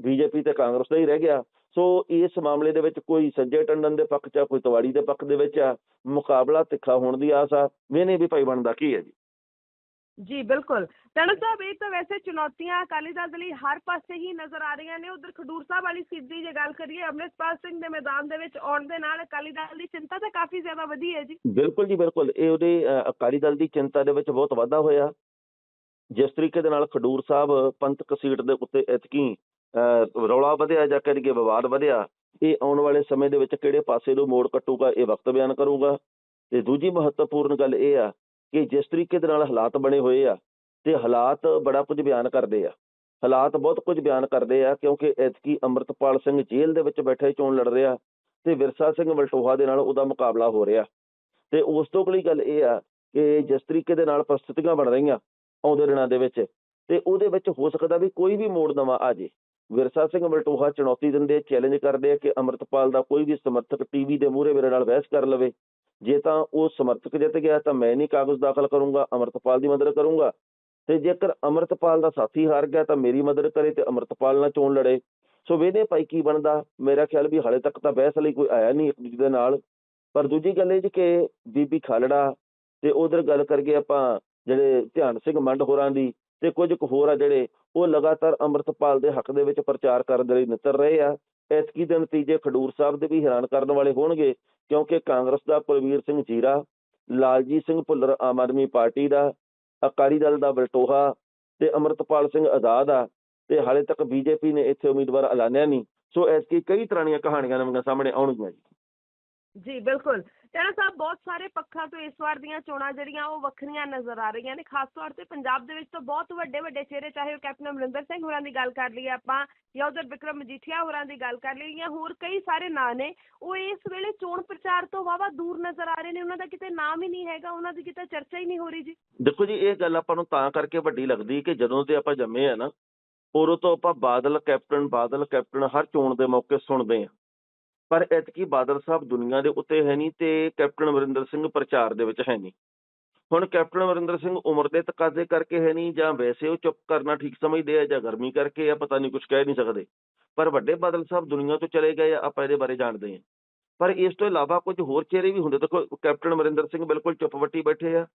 ਬੀਜੇਪੀ ਤੇ ਕਾਂਗਰਸ ਦਾ ਹੀ ਰਹਿ ਗਿਆ। ਸੋ ਇਸ ਮਾਮਲੇ ਦੇ ਵਿੱਚ ਕੋਈ ਸੰਜੇ ਟੰਡਨ ਦੇ ਪੱਖ 'ਚ ਕੋਈ ਤਵਾੜੀ ਦੇ ਪੱਖ ਦੇ ਵਿੱਚ ਆ, ਮੁਕਾਬਲਾ ਤਿੱਖਾ ਹੋਣ ਦੀ ਆਸ ਆ ਵੇਨੇ ਵੀ ਭਾਈ ਬਣਦਾ ਕੀ ਹੈ ਜੀ? ਜੀ, ਬਿਲਕੁਲ। ਟਣਾ ਸਾਹਿਬ, ਇਹ ਤਾਂ ਵੈਸੇ ਚੁਣੌਤੀਆਂ ਅਕਾਲੀ ਦਲ ਦੇ ਲਈ ਹਰ ਪਾਸੇ ਹੀ ਨਜ਼ਰ ਆ ਰਹੀਆਂ ਨੇ। ਉਧਰ ਖਡੂਰ ਸਾਹਿਬ ਵਾਲੀ ਸੀਟ ਦੀ ਜੇ ਗੱਲ ਕਰੀਏ, ਅੰਮ੍ਰਿਤਪਾਲ ਸਿੰਘ ਦੇ ਮੈਦਾਨ ਦੇ ਵਿੱਚ ਆਉਣ ਦੇ ਨਾਲ ਅਕਾਲੀ ਦਲ ਦੀ ਚਿੰਤਾ ਤਾਂ ਕਾਫੀ ਜ਼ਿਆਦਾ ਵਧੀ ਹੈ ਜੀ। ਬਿਲਕੁਲ ਜੀ, ਬਿਲਕੁਲ। ਇਹ ਉਹਦੇ ਅਕਾਲੀ ਦਲ ਦੀ ਚਿੰਤਾ ਦੇ ਵਿੱਚ ਬਹੁਤ ਵਾਧਾ ਹੋਇਆ। ਜਿਸ ਤਰੀਕੇ ਦੇ ਨਾਲ ਖਡੂਰ ਸਾਹਿਬ ਪੰਥਕ ਸੀਟ ਦੇ ਉੱਤੇ ਇਤਕੀ ਰੌਲਾ ਵਧਿਆ ਜਾਂ ਕਹਿ ਲਈਏ ਵਿਵਾਦ ਵਧਿਆ, ਇਹ ਆਉਣ ਵਾਲੇ ਸਮੇਂ ਦੇ ਵਿੱਚ ਕਿਹੜੇ ਪਾਸੇ ਨੂੰ ਮੋੜ ਕੱਟੂਗਾ, ਇਹ ਵਕਤ ਬਿਆਨ ਕਰੂਗਾ। ਤੇ ਦੂਜੀ ਮਹੱਤਵਪੂਰਨ ਗੱਲ ਇਹ ਆ ਕਿ ਜਿਸ ਤਰੀਕੇ ਦੇ ਨਾਲ ਹਾਲਾਤ ਬਣੇ ਹੋਏ ਆ ਤੇ ਹਾਲਾਤ ਬੜਾ ਕੁਝ ਬਿਆਨ ਕਰਦੇ ਆ। ਹਾਲਾਤ ਬਹੁਤ ਕੁਝ ਬਿਆਨ ਕਰਦੇ ਆ ਕਿਉਂਕਿ ਐਤਕੀ ਅੰਮ੍ਰਿਤਪਾਲ ਸਿੰਘ ਜੇਲ੍ਹ ਦੇ ਵਿੱਚ ਬੈਠੇ ਚੋਣ ਲੜ ਰਿਹਾ ਤੇ ਵਿਰਸਾ ਸਿੰਘ ਵਲਟੋਹਾ ਦੇ ਨਾਲ ਉਹਦਾ ਮੁਕਾਬਲਾ ਹੋ ਰਿਹਾ। ਤੇ ਉਸ ਤੋਂ ਅਗਲੀ ਗੱਲ ਇਹ ਆ ਕਿ ਜਿਸ ਤਰੀਕੇ ਦੇ ਨਾਲ ਪ੍ਰਸਥਿਤੀਆਂ ਬਣ ਰਹੀਆਂ ਆਉਂਦੇ ਦਿਨਾਂ ਦੇ ਵਿੱਚ ਤੇ ਉਹਦੇ ਵਿੱਚ ਹੋ ਸਕਦਾ ਵੀ ਕੋਈ ਵੀ ਮੋੜ ਨਵਾਂ ਆ ਜੇ। ਵਿਰਸਾ ਸਿੰਘ ਵਲਟੋਹਾ ਚੁਣੌਤੀ ਦਿੰਦੇ ਚੈਲੰਜ ਕਰਦੇ ਆ ਕਿ ਅੰਮ੍ਰਿਤਪਾਲ ਦਾ ਕੋਈ ਵੀ ਸਮਰਥਕ ਟੀਵੀ ਦੇ ਮੂਹਰੇ ਮੇਰੇ ਨਾਲ ਬਹਿਸ ਕਰ ਲਵੇ। ਜੇ ਤਾਂ ਉਹ ਸਮਰਥਕ ਜਿੱਤ ਗਿਆ ਤਾਂ ਮੈਂ ਨਹੀਂ ਕਾਗਜ਼ ਦਾਖਲ ਕਰੂੰਗਾ, ਅੰਮ੍ਰਿਤਪਾਲ ਦੀ ਮਦਦ ਕਰੂੰਗਾ। ਤੇ ਜੇਕਰ ਅੰਮ੍ਰਿਤਪਾਲ ਦਾ ਸਾਥੀ ਹਾਰ ਗਿਆ ਤਾਂ ਮੇਰੀ ਮਦਦ ਕਰੇ ਤੇ ਅੰਮ੍ਰਿਤਪਾਲ ਨਾਲ ਚੋਣ ਲੜੇ। ਸੋ ਵੇਨੇ ਭਾਈ ਕੀ ਬਣਦਾ? ਮੇਰਾ ਖਿਆਲ ਵੀ ਹਾਲੇ ਤੱਕ ਤਾਂ ਬਹਿਸ ਲਈ ਕੋਈ ਆਇਆ ਨਹੀਂ ਇੱਕ ਦੂਜੇ ਦੇ ਨਾਲ। ਪਰ ਦੂਜੀ ਗੱਲ ਇਹ ਜੀ ਕਿ ਬੀਬੀ ਖਾਲੜਾ ਤੇ ਉਧਰ ਗੱਲ ਕਰਕੇ ਆਪਾਂ ਜਿਹੜੇ ਧਿਆਨ ਸਿੰਘ ਮੰਡ ਹੋਰਾਂ ਦੀ ਤੇ ਕੁਝ ਕੁ ਹੋਰ ਆ ਜਿਹੜੇ, ਉਹ ਲਗਾਤਾਰ ਅੰਮ੍ਰਿਤਪਾਲ ਦੇ ਹੱਕ ਦੇ ਵਿੱਚ ਪ੍ਰਚਾਰ ਕਰਨ ਦੇ ਲਈ ਨਿੱਤਰ ਰਹੇ ਆ। ਐਤਕੀ ਦੇ ਨਤੀਜੇ ਖਡੂਰ ਸਾਹਿਬ ਦੇ ਵੀ ਹੈਰਾਨ ਕਰਨ ਵਾਲੇ ਹੋਣਗੇ, ਕਿਉਂਕਿ ਕਾਂਗਰਸ ਦਾ ਕੁਲਵੀਰ ਸਿੰਘ ਜੀਰਾ ਲਾਲਜੀਤ ਸਿੰਘ ਭੁੱਲਰ ਆਮ ਆਦਮੀ ਪਾਰਟੀ ਦਾ, ਅਕਾਲੀ ਦਲ ਦਾ ਬਲਟੋਹਾ ਤੇ ਅੰਮ੍ਰਿਤਪਾਲ ਸਿੰਘ ਆਜ਼ਾਦ ਆ, ਤੇ ਹਾਲੇ ਤੱਕ ਬੀਜੇਪੀ ਨੇ ਇੱਥੇ ਉਮੀਦਵਾਰ ਐਲਾਨਿਆ ਨਹੀਂ। ਸੋ ਐਤਕੀ ਕਈ ਤਰ੍ਹਾਂ ਦੀਆਂ ਕਹਾਣੀਆਂ ਨਵੀਆਂ ਸਾਹਮਣੇ ਆਉਣਗੀਆਂ ਜੀ। ਜੀ, ਬਿਲਕੁਲ। ਟਣਾ ਸਾਹਿਬ, ਬਹੁਤ ਸਾਰੇ ਪੱਖਾਂ ਤੋਂ ਇਸ ਵਾਰ ਦੀਆਂ ਚੋਣਾਂ ਜਿਹੜੀਆਂ, ਉਹ ਵੱਖਰੀਆਂ ਨਜ਼ਰ ਆ ਰਹੀਆਂ ਨੇ। ਖਾਸ ਤੌਰ ਤੇ ਪੰਜਾਬ ਦੇ ਵਿੱਚ ਤਾਂ ਬਹੁਤ ਵੱਡੇ ਵੱਡੇ ਚਿਹਰੇ, ਚਾਹੇ ਉਹ ਕੈਪਟਨ ਅਮਰਿੰਦਰ ਸਿੰਘ ਹੋਰਾਂ ਦੀ ਗੱਲ ਕਰ ਲਈਏ ਆਪਾਂ, ਜਾਂ ਉਧਰ ਵਿਕਰਮ ਮਜੀਠੀਆ ਹੋਰਾਂ ਦੀ ਗੱਲ ਕਰ ਲਈਏ, ਜਾਂ ਹੋਰ ਕਈ ਸਾਰੇ ਨਾਂ ਨੇ, ਉਹ ਇਸ ਵੇਲੇ ਚੋਣ ਪ੍ਰਚਾਰ ਤੋਂ ਵਾਵਾ ਦੂਰ ਨਜ਼ਰ ਆ ਰਹੇ ਨੇ। ਉਹਨਾਂ ਦਾ ਕਿਤੇ ਨਾਮ ਹੀ ਨਹੀਂ ਹੈਗਾ, ਉਹਨਾਂ ਦੀ ਕਿਤੇ ਚਰਚਾ ਹੀ ਨਹੀਂ ਹੋ ਰਹੀ ਜੀ। ਦੇਖੋ ਜੀ, ਇਹ ਗੱਲ ਆਪਾਂ ਨੂੰ ਤਾਂ ਕਰਕੇ ਵੱਡੀ ਲੱਗਦੀ ਕਿ ਜਦੋਂ ਤੇ ਆਪਾਂ ਜੰਮੇ ਆ ਨਾ, ਉਦੋਂ ਤੋਂ ਆਪਾਂ ਬਾਦਲ, ਕੈਪਟਨ ਬਾਦਲ, ਕੈਪਟਨ ਹਰ ਚੋਣ ਦੇ ਮੌਕੇ ਸੁਣਦੇ ਆ। ਪਰ ਐਤਕੀ ਬਾਦਲ ਸਾਹਿਬ ਦੁਨੀਆ ਦੇ ਉੱਤੇ ਹੈ ਨਹੀਂ ਤੇ ਕੈਪਟਨ ਅਮਰਿੰਦਰ ਸਿੰਘ ਪ੍ਰਚਾਰ ਦੇ ਵਿੱਚ ਹੈ ਨਹੀਂ ਹੁਣ ਕੈਪਟਨ ਅਮਰਿੰਦਰ ਸਿੰਘ ਉਮਰ ਦੇ ਤਕਾਜ਼ੇ ਕਰਕੇ ਹੈ ਨਹੀਂ ਜਾਂ ਵੈਸੇ ਉਹ ਚੁੱਪ ਕਰਨਾ ਠੀਕ ਸਮਝਦੇ ਆ ਜਾਂ ਗਰਮੀ ਕਰਕੇ ਆ, ਪਤਾ ਨਹੀਂ ਕੁਝ ਕਹਿ ਨਹੀਂ ਸਕਦੇ। ਪਰ ਵੱਡੇ ਬਾਦਲ ਸਾਹਿਬ ਦੁਨੀਆ ਤੋਂ ਚਲੇ ਗਏ ਆ, ਆਪਾਂ ਇਹਦੇ ਬਾਰੇ ਜਾਣਦੇ ਹਾਂ ਪਰ ਇਸ ਤੋਂ ਇਲਾਵਾ ਕੁਝ ਹੋਰ ਚਿਹਰੇ ਵੀ ਹੁੰਦੇ। ਦੇਖੋ, ਕੈਪਟਨ ਅਮਰਿੰਦਰ ਸਿੰਘ ਬਿਲਕੁਲ ਚੁੱਪ ਵੱਟੀ ਬੈਠੇ ਆ।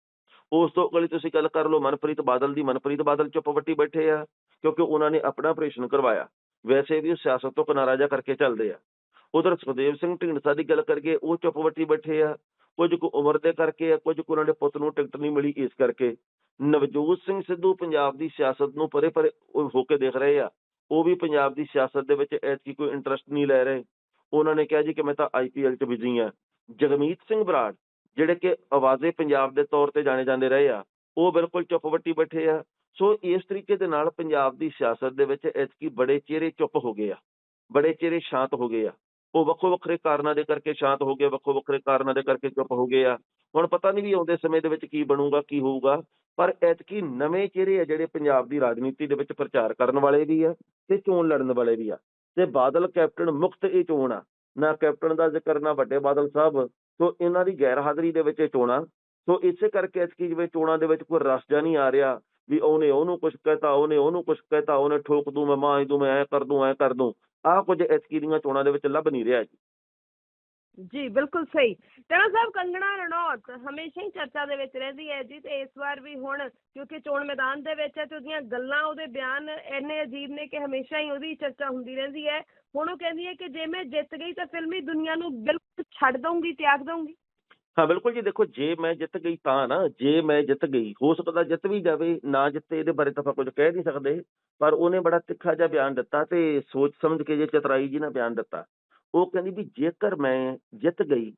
ਉਸ ਤੋਂ ਅਗਲੀ ਤੁਸੀਂ ਗੱਲ ਕਰ ਲਓ ਮਨਪ੍ਰੀਤ ਬਾਦਲ ਦੀ। ਮਨਪ੍ਰੀਤ ਬਾਦਲ ਚੁੱਪ ਵੱਟੀ ਬੈਠੇ ਆ ਕਿਉਂਕਿ ਉਹਨਾਂ ਨੇ ਆਪਣਾ ਆਪਰੇਸ਼ਨ ਕਰਵਾਇਆ। ਵੈਸੇ ਵੀ ਉਹ ਸਿਆਸਤ ਤੋਂ ਕਿਨਾਰਾ ਜਾ ਕਰਕੇ ਚੱਲਦੇ ਆ। ਉਧਰ ਸੁਖਦੇਵ ਸਿੰਘ ਢੀਂਡਸਾ ਦੀ ਗੱਲ ਕਰਕੇ ਉਹ ਚੁੱਪ ਵੱਟੀ ਬੈਠੇ ਆ। ਕੁਝ ਕੁ ਉਮਰ ਦੇ ਕਰਕੇ ਆ ਕੁਝ ਕੁ ਉਹਨਾਂ ਦੇ ਪੁੱਤ ਨੂੰ ਟਿਕਟ ਨਹੀਂ ਮਿਲੀ ਇਸ ਕਰਕੇ। ਨਵਜੋਤ ਸਿੰਘ ਸਿੱਧੂ ਪੰਜਾਬ ਦੀ ਸਿਆਸਤ ਨੂੰ ਪਰੇ ਪਰੇ ਹੋ ਕੇ ਦੇਖ ਰਹੇ ਆ। ਉਹ ਵੀ ਪੰਜਾਬ ਦੀ ਸਿਆਸਤ ਦੇ ਵਿੱਚ ਐਤਕੀ ਕੋਈ ਇੰਟਰਸਟ ਨਹੀਂ ਲੈ ਰਹੇ। ਉਹਨਾਂ ਨੇ ਕਿਹਾ ਜੀ ਕਿ ਮੈਂ ਤਾਂ ਆਈਪੀਐਲ 'ਚ ਬਿਜ਼ੀ ਆ। ਜਗਮੀਤ ਸਿੰਘ ਬਰਾੜ, ਜਿਹੜੇ ਕਿ ਆਵਾਜ਼ੇ ਪੰਜਾਬ ਦੇ ਤੌਰ ਤੇ ਜਾਣੇ ਜਾਂਦੇ ਰਹੇ ਆ, ਉਹ ਬਿਲਕੁਲ ਚੁੱਪ ਵੱਟੀ ਬੈਠੇ ਆ। ਸੋ ਇਸ ਤਰੀਕੇ ਦੇ ਨਾਲ ਪੰਜਾਬ ਦੀ ਸਿਆਸਤ ਦੇ ਵਿੱਚ ਐਤਕੀ ਬੜੇ ਚਿਹਰੇ ਚੁੱਪ ਹੋ ਗਏ ਆ। ਬੜੇ ਚਿਹਰੇ ਸ਼ਾਂਤ ਹੋ ਗਏ ਆ। ਉਹ ਵੱਖੋ ਵੱਖਰੇ ਕਾਰਨਾਂ ਦੇ ਕਰਕੇ ਸ਼ਾਂਤ ਹੋ ਗਏ, ਵੱਖੋ ਵੱਖਰੇ ਕਾਰਨਾਂ ਦੇ ਕਰਕੇ ਚੁੱਪ ਹੋ ਗਏ ਆ। ਹੁਣ ਪਤਾ ਨਹੀਂ ਵੀ ਆਉਂਦੇ ਸਮੇਂ ਦੇ ਵਿੱਚ ਕੀ ਬਣੂਗਾ, ਕੀ ਹੋਊਗਾ, ਪਰ ਐਤਕੀ ਨਵੇਂ ਚਿਹਰੇ ਆ ਜਿਹੜੇ ਪੰਜਾਬ ਦੀ ਰਾਜਨੀਤੀ ਦੇ ਵਿੱਚ ਪ੍ਰਚਾਰ ਕਰਨ ਵਾਲੇ ਵੀ ਆ ਤੇ ਚੋਣ ਲੜਨ ਵਾਲੇ ਵੀ ਆ। ਤੇ ਬਾਦਲ ਕੈਪਟਨ ਮੁਕਤ ਇਹ ਚੋਣ ਆ, ਨਾ ਕੈਪਟਨ ਦਾ ਜ਼ਿਕਰ, ਨਾ ਵੱਡੇ ਬਾਦਲ ਸਾਹਿਬ। ਸੋ ਇਹਨਾਂ ਦੀ ਗੈਰ ਹਾਜ਼ਰੀ ਦੇ ਵਿੱਚ ਇਹ ਚੋਣਾਂ ਸੋ ਇਸੇ ਕਰਕੇ ਐਤਕੀ ਜਿਵੇਂ ਚੋਣਾਂ ਦੇ ਵਿੱਚ ਕੋਈ ਰਸ ਜਾ ਨਹੀਂ ਆ ਰਿਹਾ ਵੀ ਉਹਨੇ ਉਹਨੂੰ ਕੁਝ ਕਹਤਾ, ਉਹਨੇ ਉਹਨੂੰ ਕੁਝ ਕਹਤਾ, ਉਹਨੇ ਠੋਕ ਦੂੰ, ਮੈਂ ਮਾਂ ਦੂੰ, ਮੈਂ ਐ ਕਰ ਦੂੰ, ਐ ਕਰ ਦੂੰ। ਆਹ ਕੁਝ ਐਤਕੀ ਦੀਆਂ ਚੋਣਾਂ ਦੇ ਵਿੱਚ ਲੱਭ ਨਹੀਂ ਰਿਹਾ ਜੀ। ਜੀ, ਬਿਲਕੁਲ ਸਹੀ। ਟਣਾ ਸਾਹਿਬ ਕੰਗਣਾ ਰਣੌਤ ਹਮੇਸ਼ਾ ਹੀ ਚਰਚਾ ਦੇ ਵਿੱਚ ਰਹਿੰਦੀ ਹੈ ਜੀ ਤੇ ਇਸ ਵਾਰ ਵੀ ਹੁਣ ਕਿਉਂਕਿ ਚੋਣ ਮੈਦਾਨ ਦੇ ਵਿੱਚ ਹੈ ਤੇ ਉਹਦੀਆਂ ਗੱਲਾਂ, ਉਹਦੇ ਬਿਆਨ ਇੰਨੇ ਅਜੀਬ ਨੇ ਕਿ ਹਮੇਸ਼ਾ ਹੀ ਉਹਦੀ ਚਰਚਾ ਹੁੰਦੀ ਰਹਿੰਦੀ ਹੈ। ਹੁਣ ਉਹ ਕਹਿੰਦੀ ਹੈ ਕਿ ਜੇ ਮੈਂ ਜਿੱਤ ਗਈ ਤਾਂ ਫਿਲਮੀ ਦੁਨੀਆ ਨੂੰ ਬਿਲਕੁਲ ਛੱਡ ਦਊਂਗੀ, ਤਿਆਗ ਦਊਂਗੀ। ਹਾਂ, ਬਿਲਕੁਲ ਜੀ, ਦੇਖੋ, ਜੇ ਮੈਂ ਜਿੱਤ ਗਈ ਤਾਂ ਨਾ, ਜੇ ਮੈਂ ਜਿੱਤ ਗਈ, ਹੋ ਸਕਦਾ ਜਿੱਤ ਵੀ ਜਾਵੇ, ਨਾ ਜਿੱਤੇ ਇਹਦੇ ਬਾਰੇ ਤਾਂ ਆਪਾਂ ਕੁਝ ਕਹਿ ਨਹੀਂ ਸਕਦੇ, ਪਰ ਉਹਨੇ ਬੜਾ ਤਿੱਖਾ ਜਿਹਾ ਬਿਆਨ ਦਿੱਤਾ ਤੇ ਸੋਚ ਸਮਝ ਕੇ ਜੇ ਚਤਰਾਈ ਜੀ ਨਾਲ ਬਿਆਨ ਦਿੱਤਾ। ਉਹ ਕਹਿੰਦੀ ਵੀ ਜੇਕਰ ਮੈਂ ਜਿੱਤ ਗਈ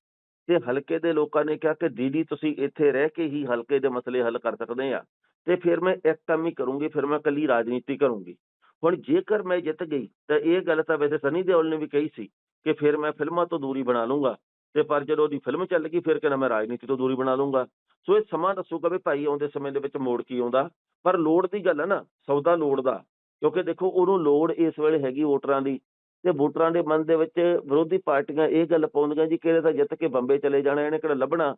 ਤੇ ਹਲਕੇ ਦੇ ਲੋਕਾਂ ਨੇ ਕਿਹਾ ਕਿ ਦੀਦੀ ਤੁਸੀਂ ਇੱਥੇ ਰਹਿ ਕੇ ਹੀ ਹਲਕੇ ਦੇ ਮਸਲੇ ਹੱਲ ਕਰ ਸਕਦੇ ਆ, ਤੇ ਫਿਰ ਮੈਂ ਇੱਕ ਕੰਮ ਹੀ ਕਰੂੰਗੀ, ਫਿਰ ਮੈਂ ਕੱਲੀ ਰਾਜਨੀਤੀ ਕਰੂੰਗੀ। ਹੁਣ ਜੇਕਰ ਮੈਂ ਜਿੱਤ ਗਈ, ਤਾਂ ਇਹ ਗੱਲ ਤਾਂ ਵੈਸੇ ਸਨੀ ਦਿਓਲ ਨੇ ਵੀ ਕਹੀ ਸੀ ਕਿ ਫਿਰ ਮੈਂ ਫਿਲਮਾਂ ਤੋਂ ਦੂਰੀ ਬਣਾ ਲੂੰਗਾ। ਤੇ ਪਰ ਜਦੋਂ ਉਹਦੀ ਫਿਲਮ ਚੱਲ ਗਈ, ਫਿਰ ਕਹਿੰਦਾ ਮੈਂ ਰਾਜਨੀਤੀ ਤੋਂ ਦੂਰੀ ਬਣਾ ਲੂੰਗਾ ਸੋ ਇਹ ਸਮਾਂ ਦੱਸੂਗਾ ਵੀ ਭਾਈ ਆਉਂਦੇ ਸਮੇਂ ਦੇ ਵਿੱਚ ਮੋੜ ਕੀ ਆਉਂਦਾ। ਪਰ ਲੋੜ ਦੀ ਗੱਲ ਹੈ ਨਾ, ਸੌਦਾ ਲੋੜ ਦਾ। ਕਿਉਂਕਿ ਦੇਖੋ, ਉਹਨੂੰ ਲੋੜ ਇਸ ਵੇਲੇ ਹੈਗੀ ਵੋਟਰਾਂ ਦੀ। ਤੇ ਵੋਟਰਾਂ ਦੇ ਮਨ ਦੇ ਵਿੱਚ ਵਿਰੋਧੀ ਪਾਰਟੀਆਂ ਇਹ ਗੱਲ ਪਾਉਂਦੀਆਂ ਜੀ, ਕਿਹੜੇ ਤਾਂ ਜਿੱਤ ਕੇ ਬੰਬੇ ਚਲੇ ਜਾਣਾ, ਇਹਨੇ ਕਿਹੜਾ ਲੱਭਣਾ।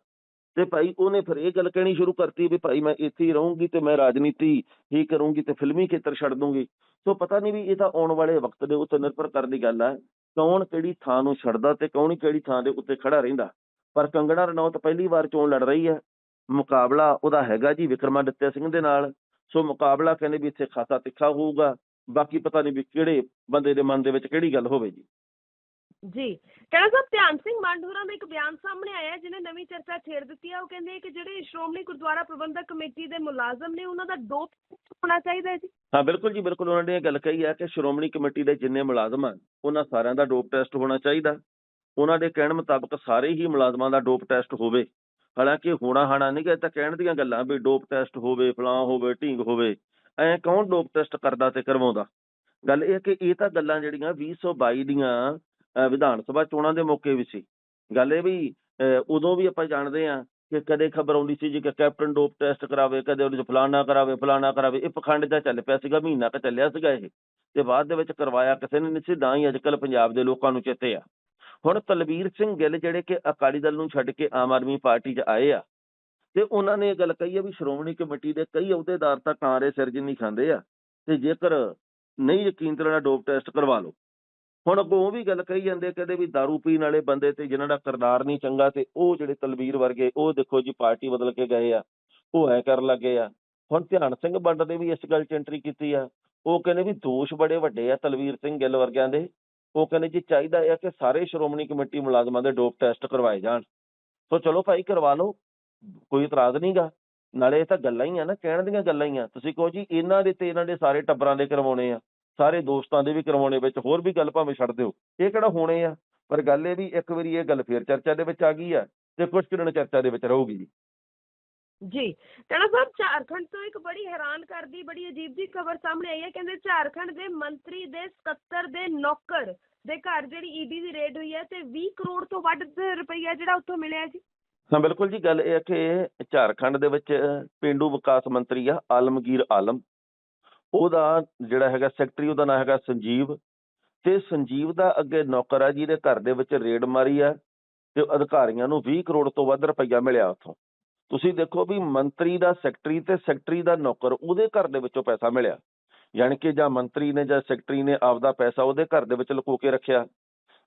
ਤੇ ਭਾਈ ਉਹਨੇ ਫਿਰ ਇਹ ਗੱਲ ਕਹਿਣੀ ਸ਼ੁਰੂ ਕਰਤੀ ਵੀ ਭਾਈ ਮੈਂ ਇੱਥੇ ਹੀ ਰਹੂੰਗੀ ਤੇ ਮੈਂ ਰਾਜਨੀਤੀ ਹੀ ਕਰੂੰਗੀ ਤੇ ਫਿਲਮੀ ਖੇਤਰ ਛੱਡ ਦੂੰਗੀ। ਸੋ ਪਤਾ ਨਹੀਂ ਵੀ ਇਹ ਤਾਂ ਆਉਣ ਵਾਲੇ ਵਕਤ ਦੇ ਉੱਤੇ ਨਿਰਭਰ ਕਰਨ ਦੀ ਗੱਲ ਹੈ ਕੌਣ ਕਿਹੜੀ ਥਾਂ ਨੂੰ ਛੱਡਦਾ ਤੇ ਕੌਣ ਕਿਹੜੀ ਥਾਂ ਦੇ ਉੱਤੇ ਖੜਾ ਰਹਿੰਦਾ। ਪਰ ਕੰਗਣਾ ਰਣੌਤ ਪਹਿਲੀ ਵਾਰ ਚੋਣ ਲੜ ਰਹੀ ਹੈ। ਮੁਕਾਬਲਾ ਉਹਦਾ ਹੈਗਾ ਜੀ ਵਿਕਰਮਾਦਿੱਤਿਆ ਸਿੰਘ ਦੇ ਨਾਲ। ਸੋ ਮੁਕਾਬਲਾ ਕਹਿੰਦੇ ਵੀ ਇੱਥੇ ਖਾਸਾ ਤਿੱਖਾ ਹੋਊਗਾ। ਬਾਕੀ ਪਤਾ ਨਹੀਂ ਵੀ ਕਿਹੜੇ ਬੰਦੇ ਦੇ ਮਨ ਦੇ ਵਿੱਚ ਕਿਹੜੀ ਗੱਲ ਹੋਵੇ ਜੀ। ਜੀ। ਕਹਿਣਾ ਸਾਹਿਬ ਧਿਆਨ ਸਿੰਘ ਮਾਂਡੂਰਾ ਦਾ ਇੱਕ ਬਿਆਨ ਸਾਹਮਣੇ ਆਇਆ ਜਿਹਨੇ ਨਵੀਂ ਚਰਚਾ ਛੇੜ ਦਿੱਤੀ ਹੈ। ਉਹ ਕਹਿੰਦੇ ਕਿ ਜਿਹੜੇ ਸ਼੍ਰੋਮਣੀ ਗੁਰਦੁਆਰਾ ਪ੍ਰਬੰਧਕ ਕਮੇਟੀ ਦੇ ਮੁਲਾਜ਼ਮ ਨੇ, ਉਹਨਾਂ ਦਾ ਡੋਪ ਹੋਣਾ ਚਾਹੀਦਾ ਹੈ ਜੀ। ਹਾਂ, ਬਿਲਕੁਲ ਜੀ, ਬਿਲਕੁਲ ਉਹਨਾਂ ਨੇ ਇਹ ਗੱਲ ਕਹੀ ਹੈ ਕਿ ਸ਼੍ਰੋਮਣੀ ਕਮੇਟੀ ਦੇ ਜਿੰਨੇ ਮੁਲਾਜ਼ਮ ਹਨ, ਉਹਨਾਂ ਸਾਰਿਆਂ ਦਾ ਡੋਪ ਟੈਸਟ ਹੋਣਾ ਚਾਹੀਦਾ। ਉਹਨਾਂ ਦੇ ਕਹਿਣ ਮੁਤਾਬਕ ਸਾਰੇ ਹੀ ਮੁਲਾਜ਼ਮਾਂ ਦਾ ਡੋਪ ਟੈਸਟ ਹੋਵੇ। ਹਾਲਾਂਕਿ ਹੋਣਾ ਹਾਣਾ ਨਹੀਂ ਕਿ ਇਹ ਤਾਂ ਕਹਿਣ ਦੀਆਂ ਗੱਲਾਂ ਵੀ ਡੋਪ ਟੈਸਟ ਹੋਵੇ, ਫਲਾਂ ਹੋਵੇ, ਢੀਂਗ ਹੋਵੇ, ਐ ਕੌਣ ਡੋਪ ਟੈਸਟ ਕਰਦਾ ਤੇ ਕਰਵਾਉਂਦਾ? ਗੱਲ ਇਹ ਕਿ ਇਹ ਤਾਂ ਗੱਲਾਂ ਜਿਹੜੀਆਂ 2022 ਦੀਆਂ ਵਿਧਾਨ ਸਭਾ ਚੋਣਾਂ ਦੇ ਮੌਕੇ ਵੀ ਸੀ। ਗੱਲ ਇਹ ਵੀ ਉਦੋਂ ਵੀ ਆਪਾਂ ਜਾਣਦੇ ਹਾਂ ਕਿ ਕਦੇ ਖਬਰ ਆਉਂਦੀ ਸੀ ਜੀ ਕਿ ਕੈਪਟਨ ਡੋਪ ਟੈਸਟ ਕਰਾਵੇ, ਕਦੇ ਉਹਦੇ ਫਲਾਣਾ ਕਰਾਵੇ ਫਲਾਣਾ ਕਰਾਵੇ, ਇਹ ਪਖੰਡ ਦਾ ਚੱਲ ਪਿਆ ਸੀਗਾ, ਮਹੀਨਾ ਕ ਚੱਲਿਆ ਸੀਗਾ ਇਹ। ਤੇ ਬਾਅਦ ਦੇ ਵਿੱਚ ਕਰਵਾਇਆ ਕਿਸੇ ਨੇ ਨਹੀਂ ਸੀ ਨਾ ਹੀ ਅੱਜਕੱਲ ਪੰਜਾਬ ਦੇ ਲੋਕਾਂ ਨੂੰ ਚੇਤੇ ਆ। ਹੁਣ ਤਲਵੀਰ ਸਿੰਘ ਗਿੱਲ ਜਿਹੜੇ ਕਿ ਅਕਾਲੀ ਦਲ ਨੂੰ ਛੱਡ ਕੇ ਆਮ ਆਦਮੀ ਪਾਰਟੀ 'ਚ ਆਏ ਆ, ਤੇ ਉਹਨਾਂ ਨੇ ਇਹ ਗੱਲ ਕਹੀ ਆ ਵੀ ਸ਼੍ਰੋਮਣੀ ਕਮੇਟੀ ਦੇ ਕਈ ਅਹੁਦੇਦਾਰ ਤਾਂ ਕਾਂਰੇ ਸਿਰ ਜਿੰਨੀ ਖਾਂਦੇ ਆ, ਤੇ ਜੇਕਰ ਨਹੀਂ ਯਕੀਨ ਤੇ ਉਹਨਾਂ ਡੋਪ ਟੈਸਟ ਕਰਵਾ ਲਓ। ਹੁਣ ਅੱਗੋਂ ਉਹ ਵੀ ਗੱਲ ਕਹੀ ਜਾਂਦੇ ਕਹਿੰਦੇ ਵੀ दारू ਪੀਣ ਵਾਲੇ ਬੰਦੇ ਤੇ ਜਿਨ੍ਹਾਂ ਦਾ ਕਰਦਾਰ ਨਹੀਂ ਚੰਗਾ ਤੇ ਉਹ ਜਿਹੜੇ ਤਲਵੀਰ ਵਰਗੇ, ਉਹ ਦੇਖੋ ਜੀ ਪਾਰਟੀ ਬਦਲ ਕੇ ਗਏ ਆ, ਉਹ ਐ ਕਰਨ ਲੱਗੇ ਆ। ਹੁਣ ਧਿਆਨ ਸਿੰਘ ਬੰਡ ਨੇ ਵੀ ਇਸ ਗੱਲ 'ਚ ਐਂਟਰੀ ਕੀਤੀ ਆ। ਉਹ ਕਹਿੰਦੇ ਵੀ ਦੋਸ਼ ਬੜੇ ਵੱਡੇ ਆ ਤਲਵੀਰ ਸਿੰਘ ਗਿੱਲ ਵਰਗਿਆਂ ਦੇ। ਉਹ ਕਹਿੰਦੇ ਜੀ ਚਾਹੀਦਾ ਆ ਕਿ ਸਾਰੇ ਸ਼੍ਰੋਮਣੀ ਕਮੇਟੀ ਮੁਲਾਜ਼ਮਾਂ ਦੇ ਡੋਪ ਟੈਸਟ ਕਰਵਾਏ ਜਾਣ। ਸੋ ਚਲੋ ਭਾਈ ਕਰਵਾ ਲਓ, ਕੋਈ ਇਤਰਾਜ਼ ਨਹੀਂਗਾ ਨਾਲੇ ਇਹ ਤਾਂ ਗੱਲਾਂ ਹੀ ਆ ਨਾ, ਕਹਿਣ ਦੀਆਂ ਗੱਲਾਂ ਹੀ ਆ। ਤੁਸੀਂ ਕਹੋ ਜੀ, ਇਹਨਾਂ ਦੇ ਤੇ ਇਹਨਾਂ ਦੇ ਸਾਰੇ ਟੱਬਰਾਂ ਦੇ ਕਰਵਾਉਣੇ ਆ। ਸਾਰੇ ਦੋਸਤਾਂ ਦੇ ਵੀ ਕਰਵਾਉਣੇ ਵਿੱਚ ਹੋਰ ਵੀ ਗੱਲ ਭਾਵੇਂ ਛੱਡ ਦਿਓ। ਇਹ ਕਿਹੜਾ ਹੋਣੇ ਆ? ਪਰ ਗੱਲ ਇਹ ਵੀ ਇੱਕ ਵਾਰੀ ਇਹ ਗੱਲ ਫੇਰ ਚਰਚਾ ਦੇ ਵਿੱਚ ਆ ਗਈ ਆ ਤੇ ਕੁਝ ਕੁ ਦਿਨ ਚਰਚਾ ਦੇ ਵਿੱਚ ਰਹੂਗੀ ਜੀ। ਜੀ ਕਹਿਣਾ ਸਾਹਿਬ ਝਾਰਖੰਡ ਤੋਂ ਇੱਕ ਬੜੀ ਹੈਰਾਨ ਕਰਦੀ ਬੜੀ ਅਜੀਬ ਜੀ ਖਬਰ ਸਾਹਮਣੇ ਆਈ ਹੈ ਕਹਿੰਦੇ ਝਾਰਖੰਡ ਦੇ ਮੰਤਰੀ ਦੇ ਸਕੱਤਰ ਦੇ ਨੌਕਰ ਦੇ ਘਰ ਜਿਹੜੀ ਈਡੀ ਦੀ ਰੇਡ ਹੋਈ ਹੈ ਤੇ 20 ਕਰੋੜ ਤੋਂ ਵੱਧ ਰੁਪਈਆ ਜਿਹੜਾ ਉੱਥੋਂ ਮਿਲਿਆ ਜੀ। ਹਾਂ ਬਿਲਕੁਲ ਜੀ ਗੱਲ ਇਹ ਹੈ ਕਿ ਝਾਰਖੰਡ ਦੇ ਵਿੱਚ ਪਿੰਡੂ ਵਿਕਾਸ ਮੰਤਰੀ ਆ ਆਲਮਗੀਰ ਆਲਮ। ਉਹਦਾ ਜਿਹੜਾ ਹੈਗਾ ਸੈਕਟਰੀ ਉਹਦਾ ਨਾਮ ਹੈਗਾ ਸੰਜੀਵ ਤੇ ਸੰਜੀਵ ਦਾ ਅੱਗੇ ਨੌਕਰ ਆ ਜਿਹਦੇ ਘਰ ਦੇ ਵਿੱਚ ਰੇਡ ਮਾਰੀ ਆ ਤੇ ਅਧਿਕਾਰੀਆਂ ਨੂੰ 20 ਕਰੋੜ ਤੋਂ ਵੱਧ ਰੁਪਈਆ ਮਿਲਿਆ ਉੱਥੋਂ। ਤੁਸੀਂ ਦੇਖੋ ਵੀ ਮੰਤਰੀ ਦਾ ਸੈਕਟਰੀ ਤੇ ਸੈਕਟਰੀ ਦਾ ਨੌਕਰ ਉਹਦੇ ਘਰ ਦੇ ਵਿੱਚੋਂ ਪੈਸਾ ਮਿਲਿਆ। ਯਾਨੀ ਕਿ ਜਾਂ ਮੰਤਰੀ ਨੇ ਜਾਂ ਸੈਕਟਰੀ ਨੇ ਆਪਦਾ ਪੈਸਾ ਉਹਦੇ ਘਰ ਦੇ ਵਿੱਚ ਲੁਕੋ ਕੇ ਰੱਖਿਆ।